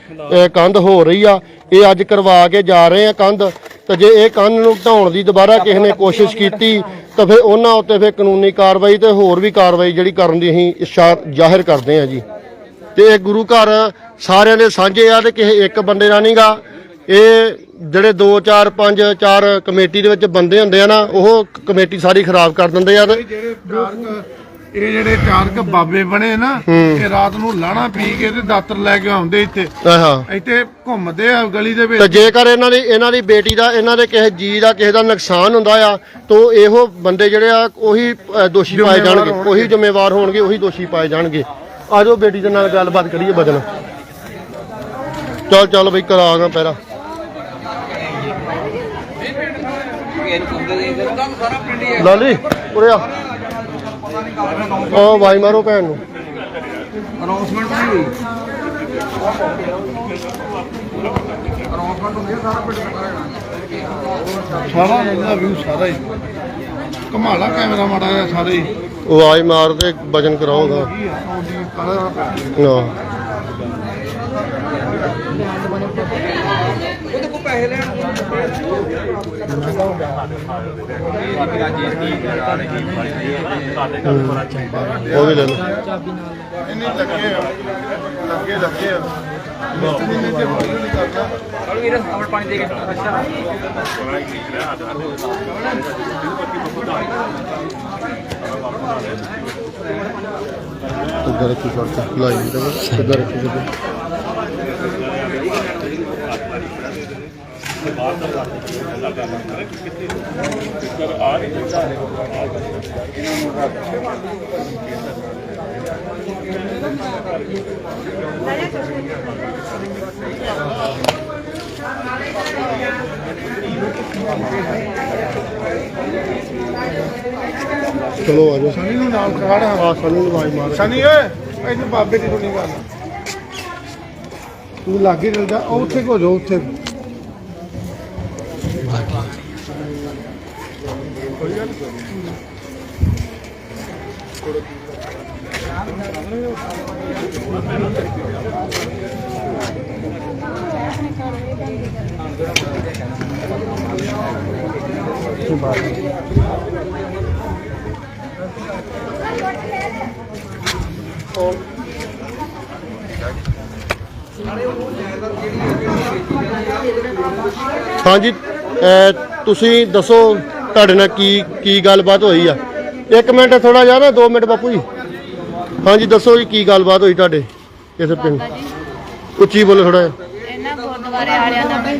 ਕੰਧ ਹੋ ਰਹੀ ਆ, ਇਹ ਅੱਜ ਕਰਵਾ ਕੇ ਜਾ ਰਹੇ ਆ ਕੰਧ ਤੇ ਜੇ ਇਹ ਕੰਨ ਨੂੰ ਢਾਉਣ ਦੀ ਦੁਬਾਰਾ ਕਿਸੇ ਨੇ ਕੋਸ਼ਿਸ਼ ਕੀਤੀ, ਤਾਂ ਫਿਰ ਉਹਨਾਂ ਉੱਤੇ ਫਿਰ ਕਾਨੂੰਨੀ ਕਾਰਵਾਈ ਤੇ ਹੋਰ ਵੀ ਕਾਰਵਾਈ ਜਿਹੜੀ ਕਰਨ ਦੀ ਅਸੀਂ ਇਸ਼ਾਰ ਜ਼ਾਹਿਰ ਕਰਦੇ ਹਾਂ ਜੀ। ਤੇ ਇਹ ਗੁਰੂ ਘਰ ਸਾਰਿਆਂ ਦੇ ਸਾਂਝੇ ਆ ਤੇ ਕਿਸੇ ਇੱਕ ਬੰਦੇ ਦਾ ਨਹੀਂਗਾ। ਇਹ ਜਿਹੜੇ 2 4 5 4 ਕਮੇਟੀ ਦੇ ਵਿੱਚ ਬੰਦੇ ਹੁੰਦੇ ਆ ਨਾ, ਉਹ ਕਮੇਟੀ ਸਾਰੀ ਖਰਾਬ ਕਰ ਦਿੰਦੇ ਆ ਤੇ ਇਹ ਜਿਹੜੇ ਚਾਰਕ ਬਾਬੇ ਬਣੇ ਨਾ ਇਹ ਰਾਤ ਨੂੰ ਲਾਣਾ ਪੀ ਕੇ ਤੇ ਦਾਤਰ ਲੈ ਕੇ ਆਉਂਦੇ ਇੱਥੇ। ਆਹਾਂ। ਇੱਥੇ ਘੁੰਮਦੇ ਆ ਗਲੀ ਦੇ ਤੇ ਵਿੱਚ ਜੇਕਰ ਇਹਨਾਂ ਦੀ ਇਹਨਾਂ ਦੀ ਬੇਟੀ ਦਾ ਇਹਨਾਂ ਦੇ ਕਿਸੇ ਜੀ ਦਾ ਕਿਸੇ ਦਾ ਨੁਕਸਾਨ ਹੁੰਦਾ ਆ ਤਾਂ ਇਹੋ ਬੰਦੇ ਜਿਹੜੇ ਆ ਉਹੀ ਅ, ਦੋਸ਼ੀ ਪਾਏ ਜਾਣਗੇ। ਉਹੀ ਜ਼ਿੰਮੇਵਾਰ ਹੋਣਗੇ ਉਹੀ ਦੋਸ਼ੀ ਪਾਏ ਜਾਣਗੇ। ਆਜੋ ਬੇਟੀ ਦੇ ਨਾਲ ਗੱਲਬਾਤ ਕਰੀਏ ਬਦਨ ਚੱਲ ਚੱਲ ਬਈ ਕਰਾਂਗਾ ਪਹਿਰਾ ਲਾਲੀ ਉਰੇ ਆ। ਉਹ ਵਾਈ ਮਾਰੋ ਭੈਣ ਨੂੰ। ਸਾਰਾ ਇਹਦਾ ਵਿਊ ਸਾਰਾ ਹੀ। ਕਮਾਲਾ ਕੈਮਰਾ ਮਾੜਾ ਸਾਰੇ ਹੀ। ਆਵਾਜ਼ ਮਾਰ ਤੇ ਵਜਨ ਉਹ ਵੀ ਲੈ ਲਓ ਇੰਨੇ ਲੱਗੇ ਆ ਲੱਗੇ ਲੱਗੇ ਆ ਮਿਸਤਰੀ ਨੇ ਤੇ ਹੌਲੀ ਹੌਲੀ ਕਰਨਾ ਕਿੱਧਰ ਰੱਖੀ ਕਰਤਾ ਲਾਈ ਤੇ ਕਿੱਧਰ ਰੱਖੀ ਕਿੱਧਰ ਚਲੋ ਆ ਜਾਓ। ਸਨੀ ਨੂੰ ਨਾਲ ਖੜਾ ਆ ਸਾਨੂੰ ਨੂੰ ਆਵਾਜ਼ ਮਾਰ। ਸਨੀ ਓਏ ਇਹਨੂੰ ਬਾਬੇ ਦੀ ਸੁਣੀ ਗੱਲ ਤੂੰ ਲਾਗੇ ਚਲ ਜਾ ਉਹ ਉੱਥੇ ਕੋ ਜਾ ਉੱਥੇ। ਹਾਂਜੀ ਅਹ ਤੁਸੀਂ ਦੱਸੋ ਤੁਹਾਡੇ ਨਾਲ ਕੀ ਕੀ ਗੱਲਬਾਤ ਹੋਈ ਆ? ਇੱਕ ਮਿੰਟ ਥੋੜਾ ਜਿਹਾ ਨਾ 2 ਮਿੰਟ ਬਾਪੂ ਜੀ। ਹਾਂਜੀ ਦੱਸੋ ਜੀ ਕੀ ਗੱਲਬਾਤ ਹੋਈ ਤੁਹਾਡੇ ਇਸ ਪਿੰਡ? ਉੱਚੀ ਬੋਲੋ ਥੋੜਾ ਜਿਹਾ। ਗੁਰਦੁਆਰੇ ਵਾਲਿਆਂ ਨਾਲ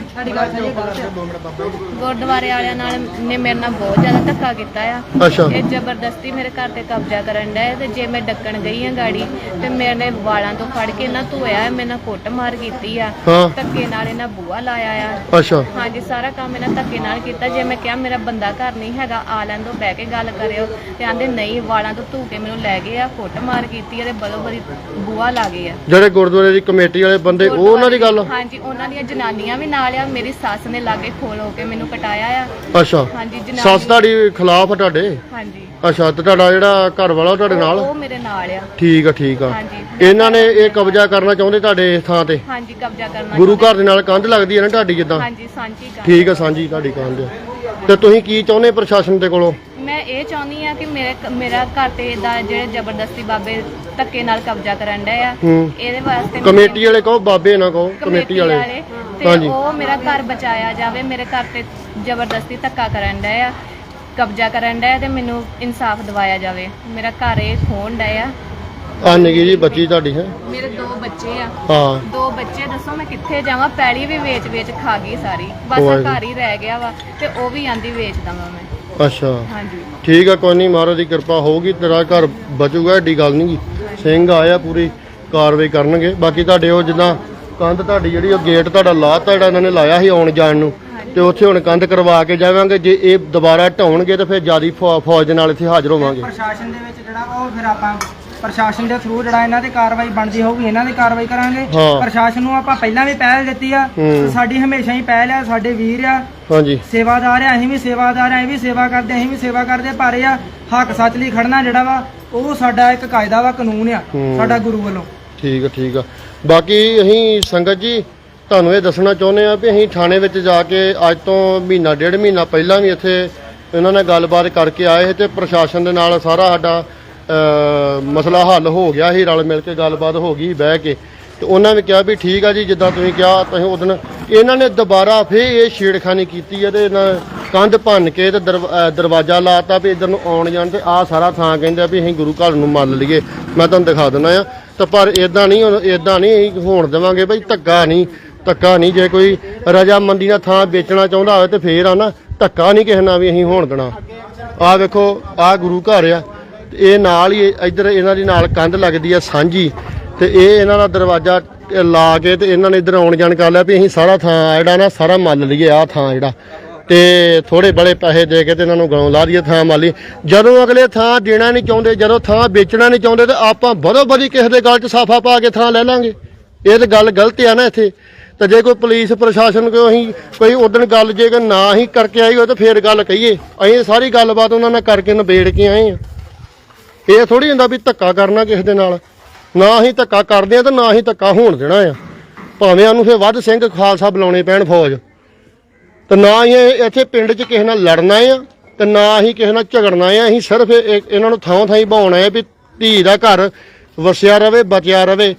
ਗੁਰਦੁਆਰੇ ਵਾਲਿਆਂ ਨਾਲ ਨੇ ਮੇਰੇ ਨਾਲ ਬਹੁਤ ਜ਼ਿਆਦਾ ਧੱਕਾ ਕੀਤਾ ਆ। ਅੱਛਾ। ਇਹ ਜ਼ਬਰਦਸਤੀ ਮੇਰੇ ਘਰ ਤੇ ਕਬਜ਼ਾ ਕਰਨ ਡਿਆ ਤੇ ਜੇ ਮੈਂ ਡੱਕਣ ਗਈ ਆ ਗਾੜੀ ਤੇ ਮੇਰੇ ਨੇ ਵਾਲਾਂ ਤੋਂ ਫੜ ਕੇ ਨਾ ਧੋਇਆ ਹੈ, ਮੇਰੇ ਨਾਲ ਕੁੱਟ ਮਾਰ ਕੀਤੀ ਆ। ਹਾਂ। ਧੱਕੇ ਨਾਲ ਇਹਨਾਂ ਬੂਹਾ ਲਾਇਆ ਆ। ਅੱਛਾ। ਹਾਂਜੀ ਸਾਰਾ ਕੰਮ ਇਹਨਾਂ ਧੱਕੇ ਨਾਲ ਕੀਤਾ। ਜੇ ਮੈਂ ਕਿਹਾ ਮੇਰਾ ਬੰਦਾ ਘਰ ਨਹੀਂ ਹੈਗਾ ਆ ਲੈਣ ਦੋ ਬਹਿ ਕੇ ਗੱਲ ਕਰਿਓ। ਤੇ ਆਂਦੇ ਨਹੀਂ ਵਾਲਾਂ ਤੋਂ ਧੂ ਕੇ ਮੈਨੂੰ ਲੈ ਗਏ ਆ ਕੁੱਟ ਮਾਰ ਕੀਤੀ ਆ ਤੇ ਬਲੋ ਬਲੀ ਬੂਹਾ ਲਾ ਗਏ ਆ। ਜਿਹੜੇ ਗੁਰਦੁਆਰੇ ਦੀ ਕਮੇਟੀ ਵਾਲੇ ਬੰਦੇ ਉਹ ਉਹਨਾਂ ਦੀ ਗੱਲ? ਹਾਂਜੀ ਉਹਨਾਂ ਦੀਆਂ ਜਨਾਨੀਆਂ ਵੀ ਨਾਲ ਆ ਮੇਰੀ ਸੱਸ ਨੇ ਲਾਗੇ ਖੋਲ ਹੋ ਕੇ ਮੈਨੂੰ ਕਟਾਇਆ ਆ। ਅੱਛਾ। ਹਾਂਜੀ ਸੱਸ ਜਨਾਨੀ ਤੁਹਾਡੀ ਖਿਲਾਫ ਆ ਤੁਹਾਡੇ? ਹਾਂਜੀ। ਅੱਛਾ ਤੇ ਤੁਹਾਡਾ ਜਿਹੜਾ ਘਰ ਵਾਲਾ ਉਹ ਤੁਹਾਡੇ ਨਾਲ? ਉਹ ਮੇਰੇ ਨਾਲ ਆ। ਠੀਕ ਆ ਠੀਕ ਆ। ਹਾਂਜੀ। ਇਹਨਾਂ ਨੇ ਇਹ ਕਬਜ਼ਾ ਕਰਨਾ ਚਾਹੁੰਦੇ ਤੁਹਾਡੇ ਇਸ ਥਾਂ ਤੇ? ਹਾਂਜੀ ਕਬਜ਼ਾ ਕਰਨਾ ਗੁਰੂ ਘਰ ਦੇ ਨਾਲ ਕੰਧ ਲੱਗਦੀ ਹੈ ਨਾ ਤੁਹਾਡੀ ਜਿੱਦਾਂ? ਹਾਂਜੀ ਸਾਂਝੀ ਕਰ ਠੀਕ ਆ। ਸਾਂਝੀ ਤੁਹਾਡੀ ਕੰਧ ਆ। ਤੇ ਤੁਸੀਂ ਕੀ ਚਾਹੁੰਦੇ ਪ੍ਰਸ਼ਾਸਨ ਦੇ ਕੋਲੋਂ? ਮੈਂ ਇਹ ਚਾਹੁੰਦੀ ਆ ਕਿ ਮੇਰੇ ਮੇਰਾ ਘਰ ਤੇ ਦਾ ਜਿਹੜੇ ਜ਼ਬਰਦਸਤੀ ਬਾਬੇ ਧੱਕੇ ਨਾਲ ਕਬਜ਼ਾ ਕਰਨ ਡਏ ਆ। ਹੂੰ। ਇਹਦੇ ਵਾਸਤੇ ਕਮੇਟੀ ਵਾਲੇ ਕਹੋ ਬਾਬੇ ਨਾ ਕਹੋ ਕਮੇਟੀ ਵਾਲੇ। ਤੇ ਹਾਂਜੀ। ਉਹ ਮੇਰਾ ਘਰ ਬਚਾਇਆ ਜਾਵੇ ਮੇਰੇ ਘਰ ਤੇ ਜ਼ਬਰਦਸਤੀ ਧੱਕਾ ਕਰਨ ਡਏ ਆ ਕਬਜ਼ਾ ਕਰਨ ਡਏ ਆ ਤੇ ਮੈਨੂੰ ਇਨਸਾਫ ਦਿਵਾਇਆ ਜਾਵੇ। ਮੇਰਾ ਘਰ ਇਹ ਖੋਣ ਡਏ ਆ। ਆ ਨਿੱਕੀ ਜੀ ਬੱਚੀ ਤੁਹਾਡੀ ਹੈ? ਮੇਰੇ ਦੋ ਬੱਚੇ ਆ। ਹਾਂ। ਦੋ ਬੱਚੇ ਦੱਸੋ ਮੈਂ ਕਿੱਥੇ ਜਾਵਾਂ? ਪੈਲੀ ਵੀ ਵੇਚ ਵੇਚ ਖਾ ਗਈ ਸਾਰੀ। ਬਸ ਉਹ ਆਹ ਵਾਹਿਗੁਰੂ। ਘਰ ਹੀ ਰਹਿ ਗਿਆ ਵਾ ਤੇ ਉਹ ਵੀ ਆਂਦੀ ਵੇਚ ਦਵਾਂ ਮੈਂ। ਅੱਛਾ। ਹਾਂਜੀ। ਠੀਕ ਆ ਕੋਈ ਨਹੀਂ ਮਹਾਰਾਜ ਦੀ ਕਿਰਪਾ ਹੋਊਗੀ ਤੇਰਾ ਘਰ ਬਚੂਗਾ ਏਡੀ ਗੱਲ ਨਹੀਂ ਗੀ ਸਿੰਘ ਆਇਆ ਪੂਰੀ ਕਾਰਵਾਈ ਕਰਨਗੇ। ਬਾਕੀ ਤੁਹਾਡੇ ਉਹ ਜਿੱਦਾਂ ਕੰਧ ਤੁਹਾਡੀ ਜਿਹੜੀ ਉਹ ਗੇਟ ਤੁਹਾਡਾ ਲਾਤਾ ਜਿਹੜਾ ਇਹਨਾਂ ਨੇ ਲਾਇਆ ਸੀ ਆਉਣ ਜਾਣ ਨੂੰ ਤੇ ਉੱਥੇ ਹੁਣ ਕੰਧ ਕਰਵਾ ਕੇ ਜਾਵਾਂਗੇ। ਜੇ ਇਹ ਦੁਬਾਰਾ ਢਾਉਣਗੇ ਤਾਂ ਫਿਰ ਜਿਆਦੀ ਫੌਜ ਦੇ ਨਾਲ ਇੱਥੇ ਹਾਜ਼ਰ ਹੋਵਾਂਗੇ। ਪ੍ਰਸ਼ਾਸਨ ਦੇ ਵਿੱਚ ਜਿਹੜਾ ਵਾ ਉਹ ਫਿਰ ਆਪਾਂ ਪ੍ਰਸ਼ਾਸਨ ਦੇ ਥਰੂ ਜਿਹੜਾ ਇਹਨਾਂ ਤੇ ਕਾਰਵਾਈ ਬਣਦੀ ਹੋਊਗੀ ਇਹਨਾਂ ਦੀ ਕਾਰਵਾਈ ਕਰਾਂਗੇ ਹਾਂ। ਪ੍ਰਸ਼ਾਸਨ ਨੂੰ ਆਪਾਂ ਪਹਿਲਾਂ ਵੀ ਪਹਿਲ ਦਿੱਤੀ ਆ ਹੂੰ। ਸਾਡੀ ਹਮੇਸ਼ਾ ਹੀ ਪਹਿਲ ਆ ਸਾਡੇ ਵੀਰ ਆ ਹਾਂਜੀ ਸੇਵਾਦਾਰ ਆ ਅਸੀਂ ਵੀ ਸੇਵਾਦਾਰ ਆ ਅਸੀਂ ਵੀ ਸੇਵਾ ਕਰਦੇ ਅਸੀਂ ਵੀ ਸੇਵਾ ਕਰਦੇ ਪਰ ਇਹ ਆ ਹੱਕ ਸੱਚ ਲਈ ਖੜਨਾ ਜਿਹੜਾ ਵਾ ਉਹ ਸਾਡਾ ਇੱਕ ਕਾਇਦਾ ਵਾ ਕਾਨੂੰਨ ਆ ਹੂੰ। ਸਾਡਾ ਗੁਰੂ ਵੱਲੋਂ ਠੀਕ ਆ ਠੀਕ ਆ ਬਾਕੀ ਅਸੀਂ ਸੰਗਤ ਜੀ ਤੁਹਾਨੂੰ ਇਹ ਦੱਸਣਾ ਚਾਹੁੰਦੇ ਆ ਵੀ ਅਸੀਂ ਥਾਣੇ ਵਿੱਚ ਜਾ ਕੇ ਅੱਜ ਤੋਂ ਮਹੀਨਾ ਡੇਢ ਮਹੀਨਾ ਪਹਿਲਾਂ ਵੀ ਇੱਥੇ ਇਹਨਾਂ ਨਾਲ ਗੱਲਬਾਤ ਕਰਕੇ ਆਏ ਸੀ ਤੇ ਪ੍ਰਸ਼ਾਸਨ ਦੇ ਨਾਲ ਸਾਰਾ ਸਾਡਾ ਮਸਲਾ ਹੱਲ ਹੋ ਗਿਆ ਸੀ ਰਲ ਮਿਲ ਕੇ ਗੱਲਬਾਤ ਹੋ ਗਈ ਬਹਿ ਕੇ। ਤੇ ਉਹਨਾਂ ਨੇ ਕਿਹਾ ਵੀ ਠੀਕ ਆ ਜੀ ਜਿੱਦਾਂ ਤੁਸੀਂ ਕਿਹਾ ਤੁਸੀਂ ਉਦੋਂ ਇਹਨਾਂ ਨੇ ਦੁਬਾਰਾ ਫੇਰ ਇਹ ਛੇੜਖਾਨੀ ਕੀਤੀ ਹੈ ਤੇ ਇਹਨਾਂ ਕੰਧ ਭੰਨ ਕੇ ਤੇ ਦਰਵ- ਅ, ਦਰਵਾਜ਼ਾ ਲਾਤਾ ਵੀ ਇਧਰ ਨੂੰ ਆਉਣ ਜਾਣ ਤੇ ਆਹ ਸਾਰਾ ਥਾਂ ਕਹਿੰਦੇ ਵੀ ਅਸੀਂ ਗੁਰੂ ਘਰ ਨੂੰ ਮੰਨ ਲਈਏ। ਮੈਂ ਤੁਹਾਨੂੰ ਦਿਖਾ ਦਿੰਦਾ ਆ। ਤਾਂ ਪਰ ਇਦਾਂ ਨਹੀਂ ਇਦਾਂ ਨਹੀਂ ਹੋਣ ਦੇਵਾਂਗੇ ਬਈ ਧੱਕਾ ਨਹੀਂ ਧੱਕਾ ਨਹੀਂ। ਜੇ ਕੋਈ ਰਜਾਮੰਦੀ ਨਾਲ ਥਾਂ ਵੇਚਣਾ ਚਾਹੁੰਦਾ ਹੋਵੇ ਤੇ ਫੇਰ ਆ ਨਾ ਧੱਕਾ ਨਹੀਂ ਕਿਸੇ ਨਾਲ ਵੀ ਅਸੀਂ ਹੋਣ ਦੇਣਾ। ਆਹ ਵੇਖੋ ਆਹ ਗੁਰੂ ਘਰ ਆ। ਇਹ ਨਾਲ ਹੀ ਇੱਧਰ ਇਹਨਾਂ ਦੀ ਨਾਲ ਕੰਧ ਲੱਗਦੀ ਆ ਸਾਂਝੀ ਤੇ ਇਹ ਇਹਨਾਂ ਦਾ ਦਰਵਾਜ਼ਾ ਲਾ ਕੇ ਤੇ ਇਹਨਾਂ ਨੇ ਇੱਧਰ ਆਉਣ ਜਾਣ ਕਰ ਲਿਆ ਵੀ ਅਸੀਂ ਸਾਰਾ ਥਾਂ ਜਿਹੜਾ ਨਾ, ਸਾਰਾ ਮੱਲ ਲਈਏ ਆਹ ਥਾਂ ਜਿਹੜਾ। ਤੇ ਥੋੜੇ ਬੜੇ ਪੈਸੇ ਦੇ ਕੇ ਤੇ ਇਹਨਾਂ ਨੂੰ ਗਲੋਂ ਲਾ ਦਈਏ ਥਾਂ ਮਾਲੀ ਜਦੋਂ ਅਗਲੇ ਥਾਂ ਦੇਣਾ ਨਹੀਂ ਚਾਹੁੰਦੇ, ਜਦੋਂ ਥਾਂ ਵੇਚਣਾ ਨਹੀਂ ਚਾਹੁੰਦੇ ਤੇ ਆਪਾਂ ਬਦੋ ਬਦੀ ਕਿਸੇ ਦੇ ਗੱਲ 'ਚ ਸਾਫਾ ਪਾ ਕੇ ਥਾਂ ਲੈ ਲਾਂਗੇ। ਇਹ ਤਾਂ ਗੱਲ ਗਲਤ ਆ ਨਾ ਇੱਥੇ। ਤੇ ਜੇ ਕੋਈ ਪੁਲਿਸ, ਪ੍ਰਸ਼ਾਸਨ ਕੋਈ ਅਸੀਂ, ਕੋਈ ਉਦਣ ਗੱਲ ਜੇ ਨਾ ਹੀ ਕਰਕੇ ਆਈ ਹੋਏ ਤਾਂ ਫੇਰ ਗੱਲ ਕਹੀਏ। ਅਸੀਂ ਸਾਰੀ ਗੱਲਬਾਤ ਉਹਨਾਂ ਨਾਲ ਕਰਕੇ ਨਿਬੇੜ ਕੇ ਆਏ ਆ। ਇਹ ਥੋੜੀ ਹੁੰਦਾ ਵੀ ਧੱਕਾ ਕਰਨਾ ਕਿਸੇ ਦੇ ਨਾਲ। ਨਾ ਹੀ ਧੱਕਾ ਕਰਦੇ ਆ ਤੇ ਨਾ ਹੀ ਧੱਕਾ ਹੋਣ ਦੇਣਾ ਆ। ਭਾਵੇਂ ਉਹਨੂੰ ਫੇਰ ਵੱਧ ਸਿੰਘ ਖਾਲਸਾ ਬੁਲਾਉਣੇ ਪੈਣ ਫੌਜ। ਤੇ ਨਾ ਹੀ ਇੱਥੇ ਪਿੰਡ 'ਚ ਕਿਸੇ ਨਾਲ ਲੜਨਾ ਆ ਤੇ ਨਾ ਹੀ ਕਿਸੇ ਨਾਲ ਝਗੜਨਾ ਆ। ਅਸੀਂ ਸਿਰਫ ਇਹ- ਇਹ- ਇਹਨਾਂ ਨੂੰ ਥਾਂ ਥਾਂ ਹੀ ਬਾਉਣਾ ਹੈ ਵੀ ਧੀ ਦਾ ਘਰ ਵਸਿਆ ਰਵੇ ਬਚਿਆ ਰਵੇ।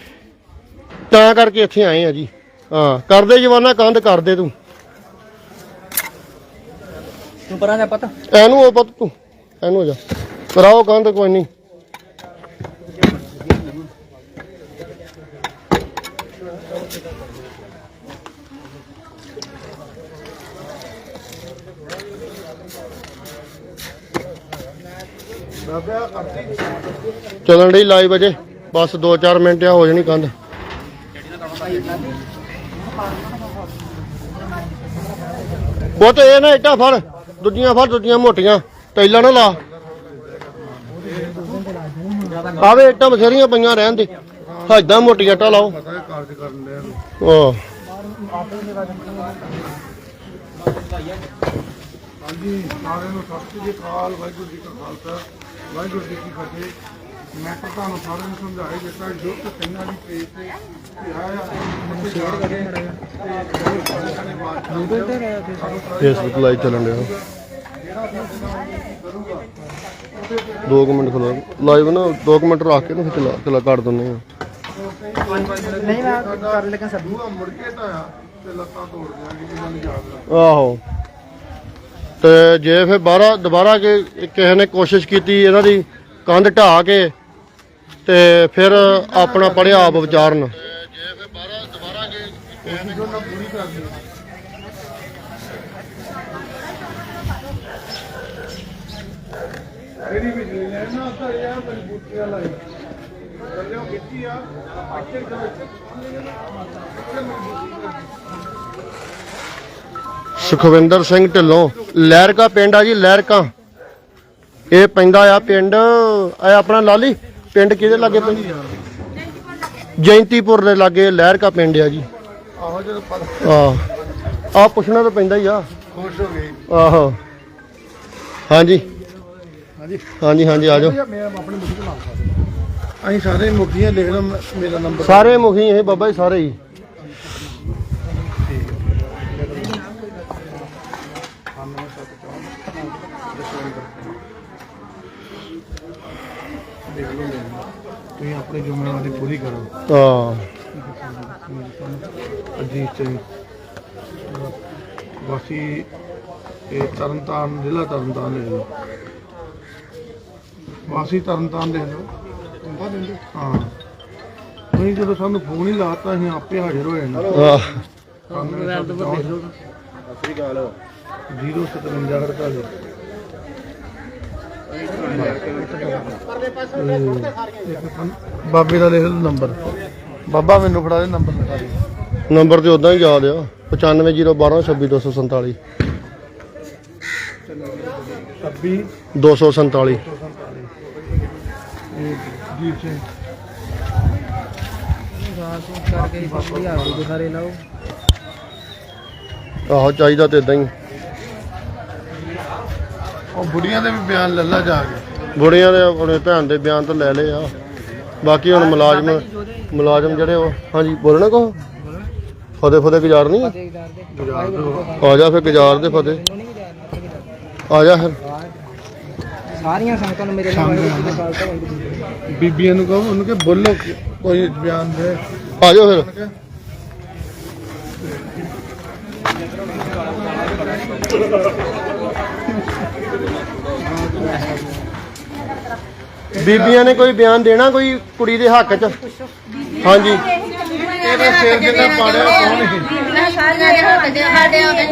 ਤਾਂ ਕਰਕੇ ਇੱਥੇ ਆਏ ਆ ਜੀ। ਹਾਂ ਕਰਦੇ ਜਵਾਨਾ ਕੰਧ ਕਰਦੇ ਤੂੰ। ਤੂੰ ਪਰਾਂ ਜਾ ਪਤਾ। ਇਹਨੂੰ ਉਹ ਪੁੱਤ ਤੂੰ ਇਹਨੂੰ ਜਾ। ਕਰਾਓ ਕੰਧ ਕੋਈ ਨਹੀਂ। ਚੱਲਣ ਡਈ ਲਾਈਵ ਅਜੇ। ਬਸ 2-4 ਮਿੰਟ ਆ, ਹੋ ਜਾਣੀ ਕੰਧ ਬਹੁਤ ਇਹ ਨਾ ਇੱਟਾਂ ਫੜ, ਦੂਜੀਆਂ ਫੜ, ਦੂਜੀਆਂ ਮੋਟੀਆਂ। ਟੈਲਾਂ ਨਾ ਲਾ। ਆਵੇ ਇੱਟਾਂ ਬਥੇਰੀਆਂ ਪਈਆਂ ਰਹਿਣ ਦੇ। ਹੱਦਾਂ ਮੋਟੀਆਂ ਇੱਟਾਂ ਲਾਓ। ਪਤਾ ਹਾਂਜੀ, ਸਾਰਿਆਂ ਨੂੰ ਸਤਿ ਸ਼੍ਰੀ ਅਕਾਲ, ਵਾਹਿਗੁਰੂ ਜੀ ਕਾ ਖਾਲਸਾ। ਵਾਹਿਗੁਰੂ ਜੀ ਕੀ ਫਤਿਹ। ਮੈਂ ਤਾਂ ਤੁਹਾਨੂੰ ਸਾਰਿਆਂ ਨੂੰ ਸਮਝਾਇਆ ਦਿੱਤਾ ਜੋ ਕਿ ਕਈਆਂ ਦੀ ਪੇਜ ਤੇ ਆਇਆ ਫੇਸਬੁੱਕ ਲਾਈਵ ਚੱਲਣ ਡਿਆ। 2 ਮਿੰਟ ਖਲੋ। ਲਾਈਵ ਨਾ 2 ਮਿੰਟ ਰੱਖ ਕੇ ਨਾ ਫਿਰ ਚਲਾ ਚਲਾ ਕਰ ਦਿੰਦੇ ਆ। ਨਹੀਂ ਮੈਂ ਕਰ ਲੇਕਿਨ ਸਭ ਮੁੜ ਕੇ ਤਾਂ ਆ ਤੇ ਲੱਤਾਂ ਤੋੜ ਦਿਆਂਗੇ ਇਹਨਾਂ ਨੂੰ ਯਾਦ ਰੱਖ। ਆਹੋ। ਤੇ ਜੇ ਫਿਰ ਬਾਹਰਾ ਦੁਬਾਰਾ ਕਿ ਕਿਸੇ ਨੇ ਕੋਸ਼ਿਸ਼ ਕੀਤੀ ਇਹਨਾਂ ਦੀ ਕੰਧ ਢਾਹ ਕੇ ਤੇ ਫਿਰ ਆਪਣਾ ਪੜਿਆ ਆਪ ਵਿਚਾਰਨ। ਜੇ ਫਿਰ ਬਾਹਰਾ ਦੁਬਾਰਾ ਕਿ ਕਿਹੜੀ ਬਿਜਲੀ ਲੈ ਨਾ ਉੱਧਰ ਯਾਰ ਮਜ਼ਬੂਤੀ ਵਾਲਾ ਥੱਲੇ ਮਿੱਟੀ ਆ ਅੱਛੇ ਦੇ ਵਿੱਚ ਸੁਖਵਿੰਦਰ ਸਿੰਘ ਢਿੱਲੋਂ। ਲਹਿਰਕਾ ਪਿੰਡ ਆ ਜੀ ਲਹਿਰਕਾ। ਇਹ ਪੈਂਦਾ ਆ ਪਿੰਡ ਇਹ ਆਪਣਾ ਲਾਲੀ। ਪਿੰਡ ਕਿਹਦੇ ਲਾਗੇ ਪੈਂਦਾ? ਜੈਂਤੀਪੁਰ ਦੇ ਲਾਗੇ ਲਹਿਰਕਾ ਪਿੰਡ ਆ ਜੀ। ਆਹੋ ਜਦੋਂ ਪਤਾ ਆ ਆ ਪੁੱਛਣਾ ਤਾਂ ਪੈਂਦਾ ਹੀ ਆ। ਖੁਸ਼ ਹੋ ਗਏ। ਆਹੋ। ਹਾਂਜੀ। ਹਾਂਜੀ। ਹਾਂਜੀ ਹਾਂਜੀ ਆ ਜਾਓ। ਅਸੀਂ ਸਾਰੇ ਮੁਖੀਆਂ ਲਿਖ ਲਓ ਮੈਂ- ਮੇਰਾ ਨੰਬਰ ਸਾਰੇ ਮੁਖੀ ਇਹ ਬਾਬਾ ਜੀ ਸਾਰੇ ਹੀ ਤੁਸੀਂ ਆਪਣੀ ਜ਼ਿੰਮੇਵਾਰੀ ਪੂਰੀ ਕਰੋ। ਹਾਂ। ਅਜੀਤ ਸਿੰਘ ਵਾਸੀ ਇਹ ਤਰਨਤਾਰਨ ਜ਼ਿਲ੍ਹਾ ਤਰਨਤਾਰਨ ਲਿਖ ਲਓ ਵਾਸੀ ਤਰਨਤਾਰਨ ਲਿਖ ਲਓ ਹਾਂ। ਨਹੀਂ ਜਦੋਂ ਸਾਨੂੰ ਫੋਨ ਹੀ ਲਾਤਾ ਅਸੀਂ ਆਪੇ ਹਾਜ਼ਰ ਹੋ। ਜਾਣਾ ਆਹ, 05748 ਬਾਬੇ ਦਾ ਲਿਖ ਲਓ ਨੰਬਰ। ਬਾਬਾ ਮੈਨੂੰ ਫੜਾ ਦੇ ਨੰਬਰ ਲਿਖਾ ਦੇ। ਨੰਬਰ ਤੇ ਉਦਾਂ ਹੀ ਯਾਦ ਆ 95012 26247 26 247 ਜੀਤ ਸਿੰਘ ਆਹੋ ਚਾਹੀਦਾ ਤੇ ਇਦਾਂ ਹੀ। ਉਹ ਬੁੜੀਆਂ ਦੇ ਵੀ ਬਿਆਨ ਲੈ ਲਾ ਜਾ ਕੇ। ਬੁੜੀਆਂ ਦੇ ਆਪਣੇ ਭੈਣ ਦੇ ਬਿਆਨ ਤਾਂ ਲੈ ਲਏ ਆ। ਬਾਕੀ ਹੁਣ ਮੁਲਾਜ਼ਮ ਮੁਲਾਜ਼ਮ ਜਿਹੜੇ ਉਹ ਹਾਂਜੀ ਬੋਲਣਾ ਕੋ ਫਤਿਹ ਫਤਿਹ ਗੁਜ਼ਾਰ ਨਹੀਂ? ਆ ਜਾ ਫਿਰ ਗੁਜ਼ਾਰ ਦੇ ਫਤਿਹ। ਆ ਜਾ ਫਿਰ। ਸਾਰੀਆਂ ਸੰਗਤਾਂ ਨੂੰ ਮੇਰੇ ਨਾਲ। ਬੀਬੀਆਂ ਨੂੰ ਕਹੋ ਉਹਨੂੰ ਕਿ ਬੋਲੋ ਕੋਈ ਬਿਆਨ ਦੇ। ਆ ਜਾਓ ਫਿਰ। ਬੀਬੀਆਂ ਨੇ ਕੋਈ ਬਿਆਨ ਦੇਣਾ ਕੋਈ ਕੁੜੀ ਦੇ ਹੱਕ 'ਚ? ਹਾਂਜੀ। ਇਹਦਾ ਸਿਰ ਜਿੰਨਾ ਪਾੜਿਆ ਕੌਣ ਸੀ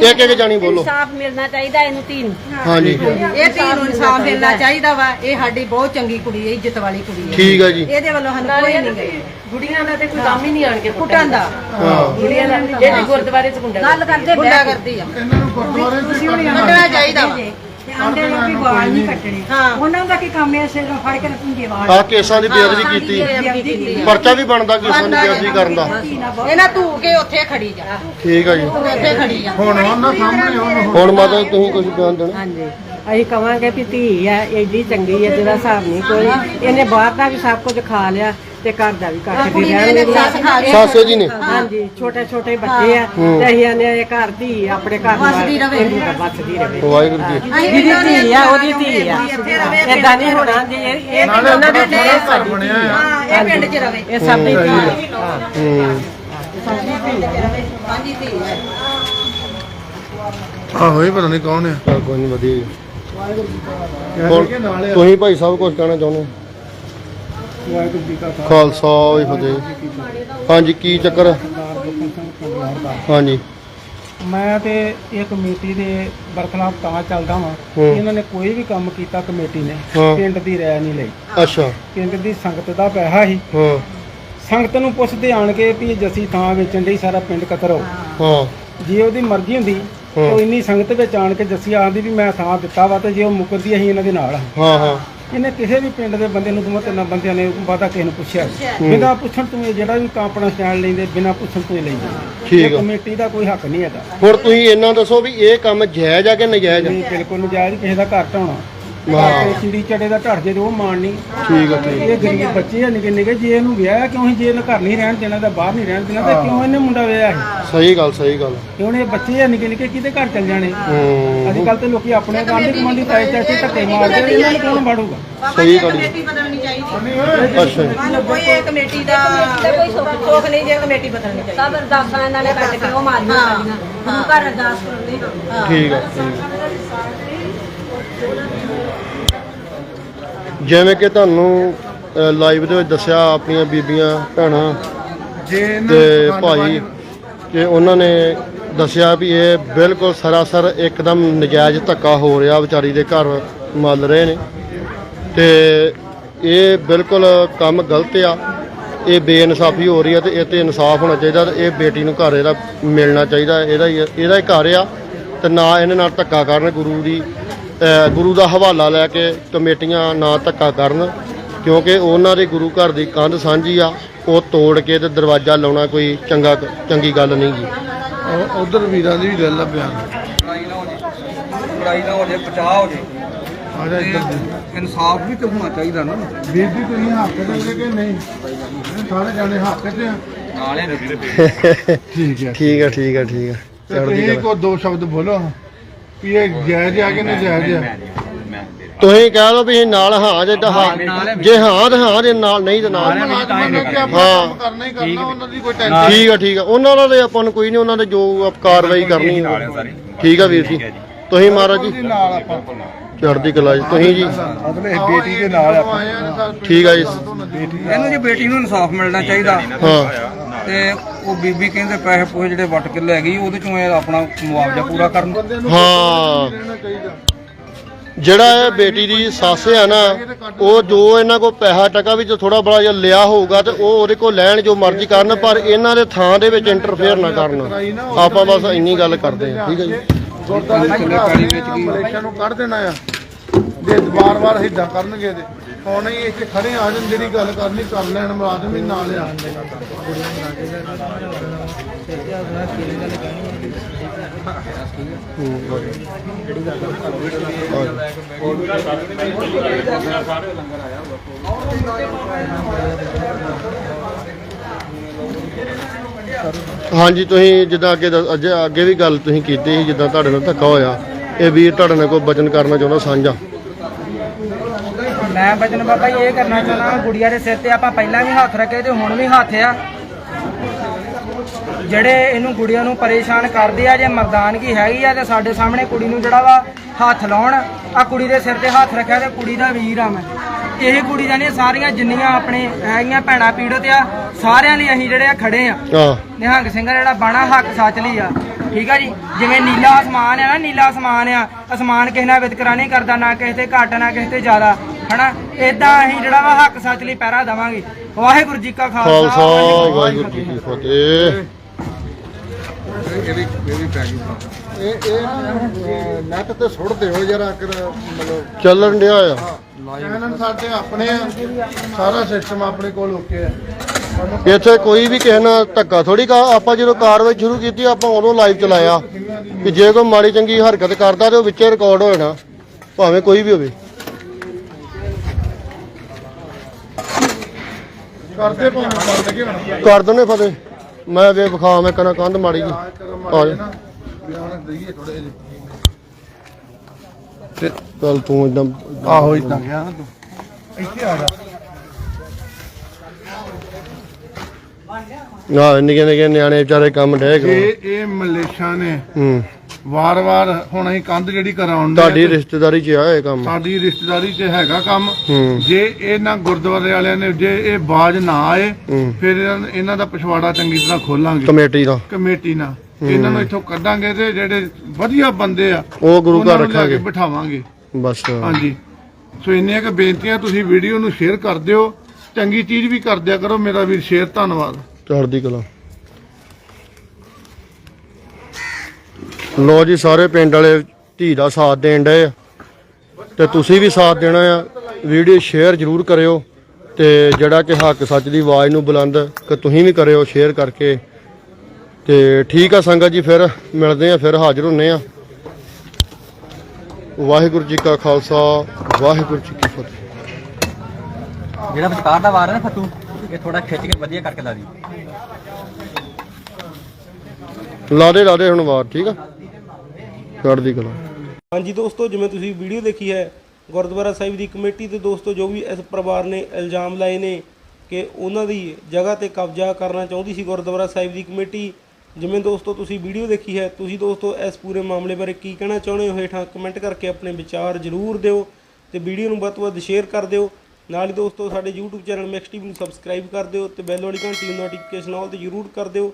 ਇੱਕ ਇੱਕ ਜਾਣੀ ਬੋਲੋ। ਇਨਸਾਫ ਮਿਲਣਾ ਚਾਹੀਦਾ ਇਹਨੂੰ ਧੀ ਨੂੰ ਹਾਂਜੀ। ਇਹ ਧੀ ਨੂੰ ਇਨਸਾਫ ਮਿਲਣਾ ਚਾਹੀਦਾ ਵਾ। ਇਹ ਸਾਡੀ ਬਹੁਤ ਚੰਗੀ ਕੁੜੀ ਹੈ ਇੱਜ਼ਤ ਵਾਲੀ ਕੁੜੀ ਹੈ। ਠੀਕ ਆ ਜੀ। ਇਹਦੇ ਵੱਲੋਂ ਸਾਨੂੰ ਕੋਈ ਨਹੀਂ ਗਈ ਗੁੜੀਆਂ ਦਾ ਤੇ ਕੋਈ ਕੰਮ ਹੀ ਨਹੀਂ ਆਣ ਕੇ ਕੁੱਟਣ ਦਾ। ਹਾਂ। ਗੁੜੀਆਂ ਦਾ ਜਿਹੜੇ ਗੁਰਦੁਆਰੇ ਚ ਗੁੰਡਾ ਗੱਲ ਕਰਦੇ ਗੁੰਡਾ ਕਰਦੀ ਆ। ਇਹਨਾਂ ਨੂੰ ਗੁਰਦੁਆਰੇ ਚ ਕੱਢਣਾ ਚਾਹੀਦਾ। ਵਾ ਆਂਦੇ ਲੋਕੀ ਵਾਲ ਨਹੀਂ ਕੱਟਣੇ। ਹਾਂ ਉਹਨਾਂ ਦਾ ਕੀ ਕੰਮ ਹੈ? ਸਿਰ ਨੂੰ ਫੜ ਕੇ ਪੁੰਜੇ ਵਾਲ। ਆ ਕੇਸਾਂ ਦੀ ਬੇਅਦਬੀ ਕੀਤੀ। ਪਰਚਾ ਵੀ ਬਣਦਾ ਕੇਸਾਂ ਦੀ ਬੇਅਦਬੀ ਕਰਨ ਦਾ। ਇਹਨਾਂ ਧੂ ਕੇ ਉੱਥੇ ਖੜੀ ਜਾ। ਠੀਕ ਆ ਜੀ। ਉੱਥੇ ਖੜੀ ਜਾ। ਹੁਣ ਉਹਨਾਂ ਸਾਹਮਣੇ ਹੁਣ ਮਾਤਾ ਤੁਸੀਂ ਕੁਝ ਬਿਆਨ ਦੇਣਾ? ਹਾਂਜੀ। ਅਸੀਂ ਕਵਾਂਗੇ ਵੀ ਧੀ ਆ ਏਡੀ ਚੰਗੀ ਹੈ ਜਿਹਦਾ ਹਿਸਾਬ ਨਹੀਂ ਕੋਈ। ਇਹਨੇ ਬਾਹਰ ਦਾ ਵੀ ਸਭ ਕੁਝ ਖਾ ਲਿਆ। ਤੇ ਘਰ ਦਾ ਵੀ ਕੱਖ ਦੀ ਕੁੜੀ ਰਹਿਣ ਨੇ ਨਹੀਂ ਸੱਸ ਜੀ ਨੇ? ਹਾਂਜੀ ਛੋਟੇ ਛੋਟੇ ਬੱਚੇ ਆ ਤੇ ਅਸੀਂ ਆਨੇ ਇਹ ਘਰ ਧੀ ਆਪਣੇ ਘਰ ਵੱਸਦੀ ਰਵੇ। ਵੱਸਦੀ ਰਵੇ। ਵਾਹਿਗੁਰੂ ਜੀ। ਜਿਹਦੀ ਧੀ ਆ ਉਹਦੀ ਧੀ ਆ। ਏਦਾਂ ਨਹੀਂ ਹੋਣਾ ਜੀ ਇਹ ਇਹ ਨਾਲੇ ਉਹਨਾਂ ਦੀ ਧੀ ਘਰ ਬਣਿਆ ਆ। ਹਾਂ ਇਹ ਪਿੰਡ 'ਚ ਰਵੇ। ਇਹ ਸਭ ਦੀ ਧੀ ਆ। ਹੂੰ ਹਾਂਜੀ ਧੀ ਹੈ ਆਹੋ ਇਹ ਪਤਾ ਨਹੀਂ ਕੌਣ ਹੈ ਕੋਈ ਨਹੀਂ ਵਧੀਆ ਜੀ ਨਾਲ ਆ ਤੁਸੀਂ ਭਾਈ ਸਾਹਿਬ ਕੁਝ ਕਹਿਣਾ ਚਾਹੁੰਦੇ ਹੋ? ਵਾਹਿਗੁਰੂ ਜੀ ਕਾ ਖਾਲਸਾ। ਖਾਲਸਾ ਫਤਿਹ। ਹਾਂਜੀ ਕੀ ਚੱਕਰ? ਹਾਂਜੀ। ਮੈਂ ਤੇ ਇਹ ਕਮੇਟੀ ਦੇ ਬਰਖਲਾਫ ਤਾਂ ਚੱਲਦਾ ਵਾਂ ਹੂੰ। ਇਹਨਾਂ ਨੇ ਕੋਈ ਵੀ ਕੰਮ ਕੀਤਾ ਕਮੇਟੀ ਨੇ ਹਾਂ। ਪਿੰਡ ਦੀ ਰਾਇ ਨਹੀਂ ਲਈ। ਅੱਛਾ। ਪਿੰਡ ਦੀ ਸੰਗਤ ਦਾ ਪੈਸਾ ਸੀ। ਹਾਂ। ਸੰਗਤ ਨੂੰ ਪੁੱਛਦੇ ਆਣ ਕੇ ਵੀ ਜੱਸੀ ਥਾਂ ਵੇਚਣ ਲਈ ਸਾਰਾ ਪਿੰਡ ਕਤਰੋ ਹਾਂ। ਜੇ ਉਹਦੀ ਮਰਜ਼ੀ ਹੁੰਦੀ ਹਾਂ। ਉਹ ਇੰਨੀ ਸੰਗਤ ਵਿੱਚ ਆਣ ਕੇ ਜੱਸੀ ਆਂਦੀ ਵੀ ਮੈਂ ਥਾਂ ਦਿੱਤਾ ਵਾ ਤੇ ਜੇ ਉਹ ਮੁਕਰਦੀ ਅਸੀਂ ਇਹਨਾਂ ਦੇ ਨਾਲ ਹਾਂ ਹਾਂ। ਇਹਨੇ ਕਿਸੇ ਵੀ ਪਿੰਡ ਦੇ ਬੰਦੇ ਨੂੰ ਦੋ ਤਿੰਨ ਬੰਦਿਆਂ ਨੇ ਵਾਦਾ ਕਿਸੇ ਨੂੰ ਪੁੱਛਿਆ ਬਿਨਾਂ ਪੁੱਛਣ ਤੋਂ ਇਹ ਜਿਹੜਾ ਵੀ ਕੰਮ ਆਪਣਾ ਸਟੈਂਡ ਲੈਂਦੇ ਬਿਨਾਂ ਪੁੱਛਣ ਤੋਂ ਹੀ ਲੈਂਦੇ। ਠੀਕ ਇਹ। ਕਮੇਟੀ ਦਾ ਕੋਈ ਹੱਕ ਨਹੀਂ ਹੈਗਾ। ਹੁਣ ਤੁਸੀਂ ਇਹਨਾਂ ਦੱਸੋ ਵੀ ਇਹ ਕੰਮ ਜਾਇਜ਼ ਆ ਕਿ ਨਜਾਇਜ਼ ਆ? ਨਹੀਂ ਬਿਲਕੁਲ ਨਜਾਇਜ਼ ਕਿਸੇ ਦਾ ਘਰ ਢਾਉਣਾ। ਹਾਂ। ਤੇ ਚਿੜੀ ਚੜੇ ਦਾ ਢੜ ਜੇ ਤੇ ਉਹ ਮਾਣ ਨਹੀਂ। ਠੀਕ ਆ ਠੀਕ ਇਹ ਗਰੀਬ ਬੱਚੇ ਆ ਨਿੱਕੇ ਨਿੱਕੇ ਜੇ ਇਹਨੂੰ ਵਿਆਹ ਕਿਉਂ ਸੀ ਜੇ ਇਹਨੂੰ ਘਰ ਨਹੀਂ ਰਹਿਣ ਦੇਣਾ ਤਾਂ ਬਾਹਰ ਨਹੀਂ ਰਹਿਣ ਦੇਣਾ ਤੇ ਕਿਉਂ ਇਹਨੇ ਮੁੰਡਾ ਵਿਆਹਿਆ ਸੀ? ਸਹੀ ਗੱਲ ਸਹੀ ਗੱਲ। ਕਿਉਂ ਇਹ ਬੱਚੇ ਆ ਨਿੱਕੇ ਨਿੱਕੇ ਕਿਹਦੇ ਘਰ ਚੱਲ ਜਾਣੇ? ਹੂੰ। ਅੱਜ ਕੱਲ ਤੇ ਲੋਕੀ ਆਪਣੇ ਗਾਂਢੀ ਕਮਾਂਡੀ ਤਾਏ ਚਾਚੇ ਧੱਕੇ ਮਾਰਦੇ ਨੇ, ਇਹਨਾਂ ਨੂੰ ਕੌਣ ਮਾੜੂਗਾ ਸਹੀ ਗੱਲ। ਕਮੇਟੀ ਬਦਲਣੀ ਚਾਹੀਦੀ ਅੱਛਾ। ਜੀ। ਸਾਨੂੰ ਕੋਈ ਇਹ ਕਮੇਟੀ ਦਾ ਕੋਈ ਸੁੱਖ ਨਹੀਂ ਜੇ ਕਮੇਟੀ ਬਦਲਣੀ ਚਾਹੀਦੀ ਸਭ ਅਰਦਾਸਾਂ ਇਹਨਾਂ ਨੇ ਕੱਟ ਕੇ ਉਹ ਮਾਰੀਆਂ ਸਾਡੀਆਂ ਹਾਂ ਘਰ ਅਰਦਾਸ ਕਰਨੀ ਹਾਂ ਠੀਕ ਆ ਠੀਕ ਆ। ਜਿਵੇਂ ਕਿ ਤੁਹਾਨੂੰ ਲਾਈਵ ਦੇ ਵਿੱਚ ਦੱਸਿਆ ਆਪਣੀਆਂ ਬੀਬੀਆਂ ਭੈਣਾਂ ਤੇ ਭਾਈ ਕਿ ਉਹਨਾਂ ਨੇ ਦੱਸਿਆ ਵੀ ਇਹ ਬਿਲਕੁਲ ਸਰਾਸਰ ਇੱਕਦਮ ਨਜਾਇਜ਼ ਧੱਕਾ ਹੋ ਰਿਹਾ ਵਿਚਾਰੀ ਦੇ ਘਰ ਮੱਲ ਰਹੇ ਨੇ। ਤੇ ਇਹ ਬਿਲਕੁਲ ਕੰਮ ਗਲਤ ਆ। ਇਹ ਬੇਇਨਸਾਫੀ ਹੋ ਰਹੀ ਆ ਤੇ ਇਹ ਤੇ ਇਨਸਾਫ ਹੋਣਾ ਚਾਹੀਦਾ ਤੇ ਇਹ ਬੇਟੀ ਨੂੰ ਘਰ ਇਹਦਾ ਮਿਲਣਾ ਚਾਹੀਦਾ ਇਹਦਾ ਹੀ ਇਹਦਾ ਹੀ ਘਰ ਆ ਤੇ ਨਾ ਇਹਨੇ ਨਾਲ ਧੱਕਾ ਕਰਨ ਗੁਰੂ ਦੀ। ਗੁਰੂ ਦਾ ਹਵਾਲਾ ਲੈ ਕੇ ਕਮੇਟੀਆਂ ਨਾ ਧੱਕਾ ਕਰਨ ਕਿਉਂਕਿ ਉਹਨਾਂ ਦੇ ਗੁਰੂ ਘਰ ਦੀ ਕੰਧ ਸਾਂਝੀ ਆ ਉਹ ਤੋੜ ਕੇ ਤੇ ਦਰਵਾਜ਼ਾ ਲਾਉਣਾ ਕੋਈ ਚੰਗਾ ਚੰਗੀ ਗੱਲ ਨਹੀਂ ਗੀ ਉਧਰ ਵੀਰਾਂ ਦੀ ਵੀ ਲੈ ਲਾ ਬਿਆਨ। ਲੜਾਈ ਨਾ ਹੋ ਜੇ ਬਚਾਅ ਹੋ ਜੇ। ਆ ਜਾ ਇੱਧਰ ਦੇ। ਇਨਸਾਫ ਵੀ ਤੇ ਹੋਣਾ ਚਾਹੀਦਾ ਨਾ। ਵੀਰ ਜੀ ਤੁਸੀਂ ਹੱਕ ਦੇ ਕਿ ਨਹੀਂ? ਇਹ ਸਾਰੇ ਜਾਣੇ ਹੱਕ 'ਚ ਆ। ਨਾਲੇ ਨੇ ਠੀਕ ਹੈ ਠੀਕ ਆ ਠੀਕ ਆ ਠੀਕ ਆ ਤੇ ਚੜ੍ਹਦੀ ਤੁਸੀਂ ਕਲਾ। ਕੋ ਦੋ ਸ਼ਬਦ ਬੋਲੋ। ਵੀ ਇਹ ਜਾਇਜ਼ ਆ ਕਿ ਨਹੀਂ ਜਾਇਜ਼ ਆ? ਤੁਸੀਂ ਕਹਿ ਲਓ ਵੀ ਇਹ ਨਾਲ ਹਾਂ ਜੇ ਤਾਂ ਹਾਂ। ਜੇ ਹਾਂ ਤਾਂ ਹਾਂ ਜੇ ਨਾਲ ਨਹੀਂ ਤਾਂ ਨਾਲ ਹਾਂ। ਕਰਨਾ। ਹੀ। ਕਰਨਾ ਉਹਨਾਂ ਦੀ ਕੋਈ ਟੈਨਸ਼ਨ ਠੀਕ ਆ ਠੀਕ ਆ। ਉਹਨਾਂ ਦਾ ਤੇ ਆਪਾਂ ਨੂੰ ਕੋਈ ਨਹੀਂ ਉਹਨਾਂ ਦੇ ਜੋ ਆਪ ਕਾਰਵਾਈ ਕਰਨੀ। ਠੀਕ ਆ ਵੀਰ ਜੀ। ਤੁਸੀਂ ਮਹਾਰਾਜ ਜੀ। ਨਾਲ ਚੜ੍ਹਦੀ ਕਲਾ ਜੀ। ਤੁਸੀਂ ਜੀ। ਇਹ ਬੇਟੀ ਦੇ ਨਾਲ ਆਪਾਂ। ਠੀਕ ਆ ਜੀ। ਇਹਨੂੰ ਜੀ ਬੇਟੀ ਨੂੰ ਇਨਸਾਫ ਮਿਲਣਾ ਚਾਹੀਦਾ। ਹਾਂ। ਤੇ ਉਹ ਬੀਬੀ ਕਹਿੰਦੇ ਪੈਸੇ ਪੂਸੇ ਜਿਹੜੇ ਵੱਟ ਕੇ ਲੈ ਗਈ ਉਹਦੇ ਚੋਂ ਇਹ ਆਪਣਾ ਮੁਆਵਜ਼ਾ ਪੂਰਾ ਕਰਨ। ਹਾਂ। ਜਿਹੜਾ ਇਹ ਬੇਟੀ ਦੀ ਸੱਸ ਆ ਨਾ ਉਹ ਜੋ ਇਹਨਾਂ ਕੋ ਪੈਸਾ ਟਕਾ ਵਿੱਚ ਥੋੜਾ ਬੜਾ ਜਿਹਾ ਲਿਆ ਹੋਊਗਾ ਤੇ ਉਹ ਉਹਦੇ ਕੋਲ ਲੈਣ ਜੋ ਮਰਜ਼ੀ ਕਰਨ ਪਰ ਇਹਨਾਂ ਦੇ ਥਾਂ ਦੇ ਵਿੱਚ ਇੰਟਰਫੇਅਰ ਨਾ ਕਰਨ। ਆਪਾਂ ਬਸ ਇੰਨੀ ਗੱਲ ਕਰਦੇ ਹਾਂ ਠੀਕ ਹੈ ਜੀ? ਮਲੇਸ਼ੀਆ ਨੂੰ ਕੱਢ ਦੇਣਾ ਆ। ਜੇ ਵਾਰ-ਵਾਰ ਹਿੱਦਾਂ ਕਰਨਗੇ ਤੇ। ਹੁਣ ਹੀ ਇੱਥੇ ਖੜੇ ਆ ਜਾਣ, ਜਿਹੜੀ ਗੱਲ ਕਰਨੀ ਕਰ ਲੈਣ, ਮੁਲਾਜ਼ਮ ਹੀ ਨਾਲ ਆ ਹਾਂਜੀ, ਤੁਸੀਂ ਜਿੱਦਾਂ ਅੱਗੇ ਦੱਸ- ਅੱਜ ਅੱਗੇ ਵੀ ਗੱਲ ਤੁਸੀਂ ਕੀਤੀ ਸੀ, ਜਿੱਦਾਂ ਤੁਹਾਡੇ ਨਾਲ ਧੱਕਾ ਹੋਇਆ। ਇਹ ਵੀਰ ਤੁਹਾਡੇ ਨਾਲ ਕੋਈ ਬਚਨ ਕਰਨਾ ਚਾਹੁੰਦਾ, ਸਾਂਝਾ। ਮੈਂ ਬਚਨ ਬਾਬਾ ਜੀ ਇਹ ਕਰਨਾ ਚਾਹੁੰਦਾ ਗੁੜੀਆ ਦੇ ਸਿਰ ਤੇ ਆਪਾਂ ਪਹਿਲਾਂ ਵੀ ਹੱਥ ਰੱਖੇ ਤੇ ਹੁਣ ਵੀ ਹੱਥ ਆ। ਜਿਹੜੇ ਇਹਨੂੰ ਗੁੜੀਆ ਨੂੰ ਪਰੇਸ਼ਾਨ ਕਰਦੇ ਆ ਜੇ ਮਰਦਾਨਗੀ ਹੈਗੀ ਆ ਤੇ ਸਾਡੇ ਸਾਹਮਣੇ ਕੁੜੀ ਨੂੰ ਜਿਹੜਾ ਵਾ ਹੱਥ ਲਾਉਣ ਆ ਕੁੜੀ ਦੇ ਸਿਰ ਤੇ ਹੱਥ ਰੱਖਿਆ ਤੇ ਕੁੜੀ ਦਾ ਵੀਰ ਆ ਮੈਂ। ਇਹ ਕੁੜੀ ਦਾ ਨਹੀਂ ਸਾਰੀਆਂ ਜਿੰਨੀਆਂ ਆਪਣੇ ਹੈਗੀਆਂ ਭੈਣਾਂ ਪੀੜਤ ਆ ਸਾਰਿਆਂ ਲਈ ਅਸੀਂ ਜਿਹੜੇ ਆ ਖੜੇ ਆ। ਨਿਹੰਗ ਸਿੰਘ ਜਿਹੜਾ ਬਾਣਾ ਹੱਕ ਸੱਚ ਲਈ ਆ। ਠੀਕ ਆ ਜੀ? ਜਿਵੇਂ ਨੀਲਾ ਆਸਮਾਨ ਆ ਨਾ ਨੀਲਾ ਆਸਮਾਨ ਆ। ਅਸਮਾਨ ਕਿਸੇ ਨਾਲ ਵਿਤਕਰਾ ਨਹੀਂ ਕਰਦਾ ਨਾ ਕਿਸੇ ਤੇ ਘੱਟ ਨਾ ਕਿਸੇ ਤੇ ਜ਼ਿਆਦਾ। ਹਨਾ? ਇਦਾਂ ਅਸੀਂ ਜਿਹੜਾ ਵਾ ਹੱਕ ਸੱਚ ਲਈ ਪਹਿਰਾ ਦੇਵਾਂਗੇ। ਵਾਹਿਗੁਰੂ ਜੀ ਕਾ ਖਾਲਸਾ ਖਾਲਸਾ ਵਾਹਿਗੁਰੂ ਜੀ ਕੀ ਫਤਿਹ। ਇਹ ਇਹ ਨੈਟ ਤੇ ਸੁੱਟ ਦਿਓ ਜਰਾ ਕਰ ਮਤਲਬ। ਚੱਲਣ ਡਿਆ ਆ। ਚੈਨਲ ਸਾਡੇ ਆਪਣੇ ਆ ਸਾਰਾ ਸਿਸਟਮ ਆਪਣੇ ਕੋਲ ਓਕੇ ਆ। ਇੱਥੇ ਕੋਈ ਵੀ ਕਿਸੇ ਨਾਲ ਧੱਕਾ ਥੋੜੀ ਕਾ ਆਪਾਂ ਜਦੋਂ ਕਾਰਵਾਈ ਸ਼ੁਰੂ ਕੀਤੀ ਆਪਾਂ ਉਦੋਂ ਲਾਈਵ ਚਲਾਇਆ। ਕਿ ਜੇ ਕੋਈ ਮਾੜੀ ਚੰਗੀ ਹਰਕਤ ਕਰਦਾ ਤੇ ਉਹ ਵਿੱਚੇ ਰਿਕਾਰਡ ਹੋ ਜਾਣਾ ਭਾਵੇਂ ਕੋਈ ਵੀ ਹੋਵੇ। ਕਰਦੇ ਭਾਵੇਂ ਕਰ ਲਗੇ ਹੁਣ ਕਰ ਦਨੇ ਫਤਿਹ। ਮੈਂ ਵੇ ਵਿਖਾ ਮੈਂ ਕਰਾਂ ਕੰਧ ਮਾੜੀ ਜੀ। ਆ ਜਾ। ਬਿਆਨ ਦਈਏ ਥੋੜੇ ਜਿਹੇ। ਚੱਲ ਤੂੰ ਇਦਾਂ ਆਹੋ ਇਦਾਂ ਗਿਆ ਨਾ ਤੂੰ। ਇੱਥੇ ਆ ਜਾ। ਨਾ ਨਿੱਕੇ ਨਿੱਕੇ ਨਿਆਣੇ ਵਿਚਾਰੇ ਕੰਮ ਡਹਿ ਗਏ ਇਹ ਇਹ ਮਲੇਸ਼ਾ ਨੇ ਹੂੰ। ਵਾਰ-ਵਾਰ ਹੁਣ ਅਸੀਂ ਕੰਧ ਜਿਹੜੀ ਕਰਾਉਣ ਦੇ ਤੁਹਾਡੀ ਰਿਸ਼ਤੇਦਾਰੀ 'ਚ ਆ ਇਹ ਕੰਮ? ਸਾਡੀ ਰਿਸ਼ਤੇਦਾਰੀ 'ਚ ਹੈਗਾ ਕੰਮ। ਹੂੰ। ਜੇ ਇਹਨਾਂ ਗੁਰਦੁਆਰੇ ਵਾਲਿਆਂ ਨੇ ਜੇ ਇਹ ਬਾਜ ਨਾ ਆਏ ਹੂੰ। ਫਿਰ ਇਹਨਾਂ- ਇਹਨਾਂ ਦਾ ਪਿਛਵਾੜਾ ਚੰਗੀ ਤਰ੍ਹਾਂ ਖੋਲਾਂਗੇ। ਕਮੇਟੀ ਦਾ? ਕਮੇਟੀ ਨਾਲ। ਇਹਨਾਂ ਨੂੰ ਇੱਥੋਂ ਕੱਢਾਂਗੇ ਤੇ ਜਿਹੜੇ ਵਧੀਆ ਬੰਦੇ ਆ ਉਹ ਗੁਰੂ ਉਹਨਾਂ ਘਰ ਨੂੰ ਲੈ ਕੇ ਰੱਖਾਂਗੇ। ਬਿਠਾਵਾਂਗੇ। ਬਸ। ਹਾਂਜੀ। ਸੋ ਇੰਨੀਆਂ ਕੁ ਬੇਨਤੀਆਂ ਤੁਸੀਂ ਵੀਡੀਓ ਨੂੰ ਸ਼ੇਅਰ ਕਰ ਦਿਓ। ਚੰਗੀ ਚੀਜ਼ ਵੀ ਕਰ ਦਿਆ ਕਰੋ। ਮੇਰਾ ਵੀਰ ਸ਼ੇਅਰ ਧੰਨਵਾਦ। ਚੜ੍ਹਦੀ ਕਲਾ। ਲੋ ਜੀ ਸਾਰੇ ਪਿੰਡ ਵਾਲੇ ਧੀ ਦਾ ਸਾਥ ਦੇਣ ਡਏ ਆ। ਤੇ ਤੁਸੀਂ ਵੀ ਸਾਥ ਦੇਣਾ ਆ। ਵੀਡੀਓ ਸ਼ੇਅਰ ਜ਼ਰੂਰ ਕਰਿਓ ਤੇ ਜਿਹੜਾ ਕਿ ਹੱਕ ਸੱਚ ਦੀ ਆਵਾਜ਼ ਨੂੰ ਬੁਲੰਦ ਕਿ ਤੁਸੀਂ ਵੀ ਕਰਿਓ ਸ਼ੇਅਰ ਕਰਕੇ। ਤੇ ਠੀਕ ਆ ਸੰਗਤ ਜੀ ਫਿਰ ਮਿਲਦੇ ਆ ਫਿਰ ਹਾਜ਼ਰ ਹੁੰਨੇ ਆ। ਵਾਹਿਗੁਰੂ ਜੀ ਕਾ ਖਾਲਸਾ ਵਾਹਿਗੁਰੂ ਜੀ ਕੀ ਫਤਿਹ। ਜਿਹੜਾ ਵਿਚਕਾਰ ਦਾ ਵਾਰ ਹੈ ਨਾ ਫੱਟੂ ਇਹ ਥੋੜਾ ਖਿੱਚ ਕੇ ਵਧੀਆ ਕਰਕੇ ਲਾ ਦੀ। ਲਾ ਦੇ ਲਾ ਦੇ ਹੁਣ ਵਾਰ ਠੀਕ ਆ? ਚੜ੍ਹਦੀ ਕਲਾ। ਹਾਂਜੀ ਦੋਸਤੋ, ਜਿਵੇਂ ਤੁਸੀਂ ਵੀਡੀਓ ਦੇਖੀ ਹੈ, ਗੁਰਦੁਆਰਾ ਸਾਹਿਬ ਦੀ ਕਮੇਟੀ ਤੇ ਦੋਸਤੋ ਜੋ ਵੀ ਇਸ ਪਰਿਵਾਰ ਨੇ ਇਲਜ਼ਾਮ ਲਾਏ ਨੇ ਕਿ ਉਹਨਾਂ ਦੀ ਜਗ੍ਹਾ ਤੇ ਕਬਜ਼ਾ ਕਰਨਾ ਚਾਹੁੰਦੀ ਸੀ ਗੁਰਦੁਆਰਾ ਸਾਹਿਬ ਦੀ ਕਮੇਟੀ, ਜਿਵੇਂ ਦੋਸਤੋ ਤੁਸੀਂ ਵੀਡੀਓ ਦੇਖੀ ਹੈ, ਤੁਸੀਂ ਦੋਸਤੋ ਇਸ ਪੂਰੇ ਮਾਮਲੇ ਬਾਰੇ ਕੀ ਕਹਿਣਾ ਚਾਹੁੰਦੇ ਹੋ ਹੇਠਾਂ ਕਮੈਂਟ ਕਰਕੇ ਆਪਣੇ ਵਿਚਾਰ ਜ਼ਰੂਰ ਦਿਓ ਤੇ ਵੀਡੀਓ ਨੂੰ ਵੱਧ ਤੋਂ ਵੱਧ ਸ਼ੇਅਰ ਕਰ ਦਿਓ। ਨਾਲ ਹੀ ਦੋਸਤੋ, ਸਾਡੇ YouTube ਚੈਨਲ ਮੈਕਸ ਟੀਵੀ ਨੂੰ ਸਬਸਕ੍ਰਾਈਬ ਕਰ ਦਿਓ ਤੇ ਬੈਲ ਵਾਲੀ ਘੰਟੀ ਨੂੰ ਨੋਟੀਫਿਕੇਸ਼ਨ ਆਲ ਤੇ ਜ਼ਰੂਰ ਕਰ ਦਿਓ।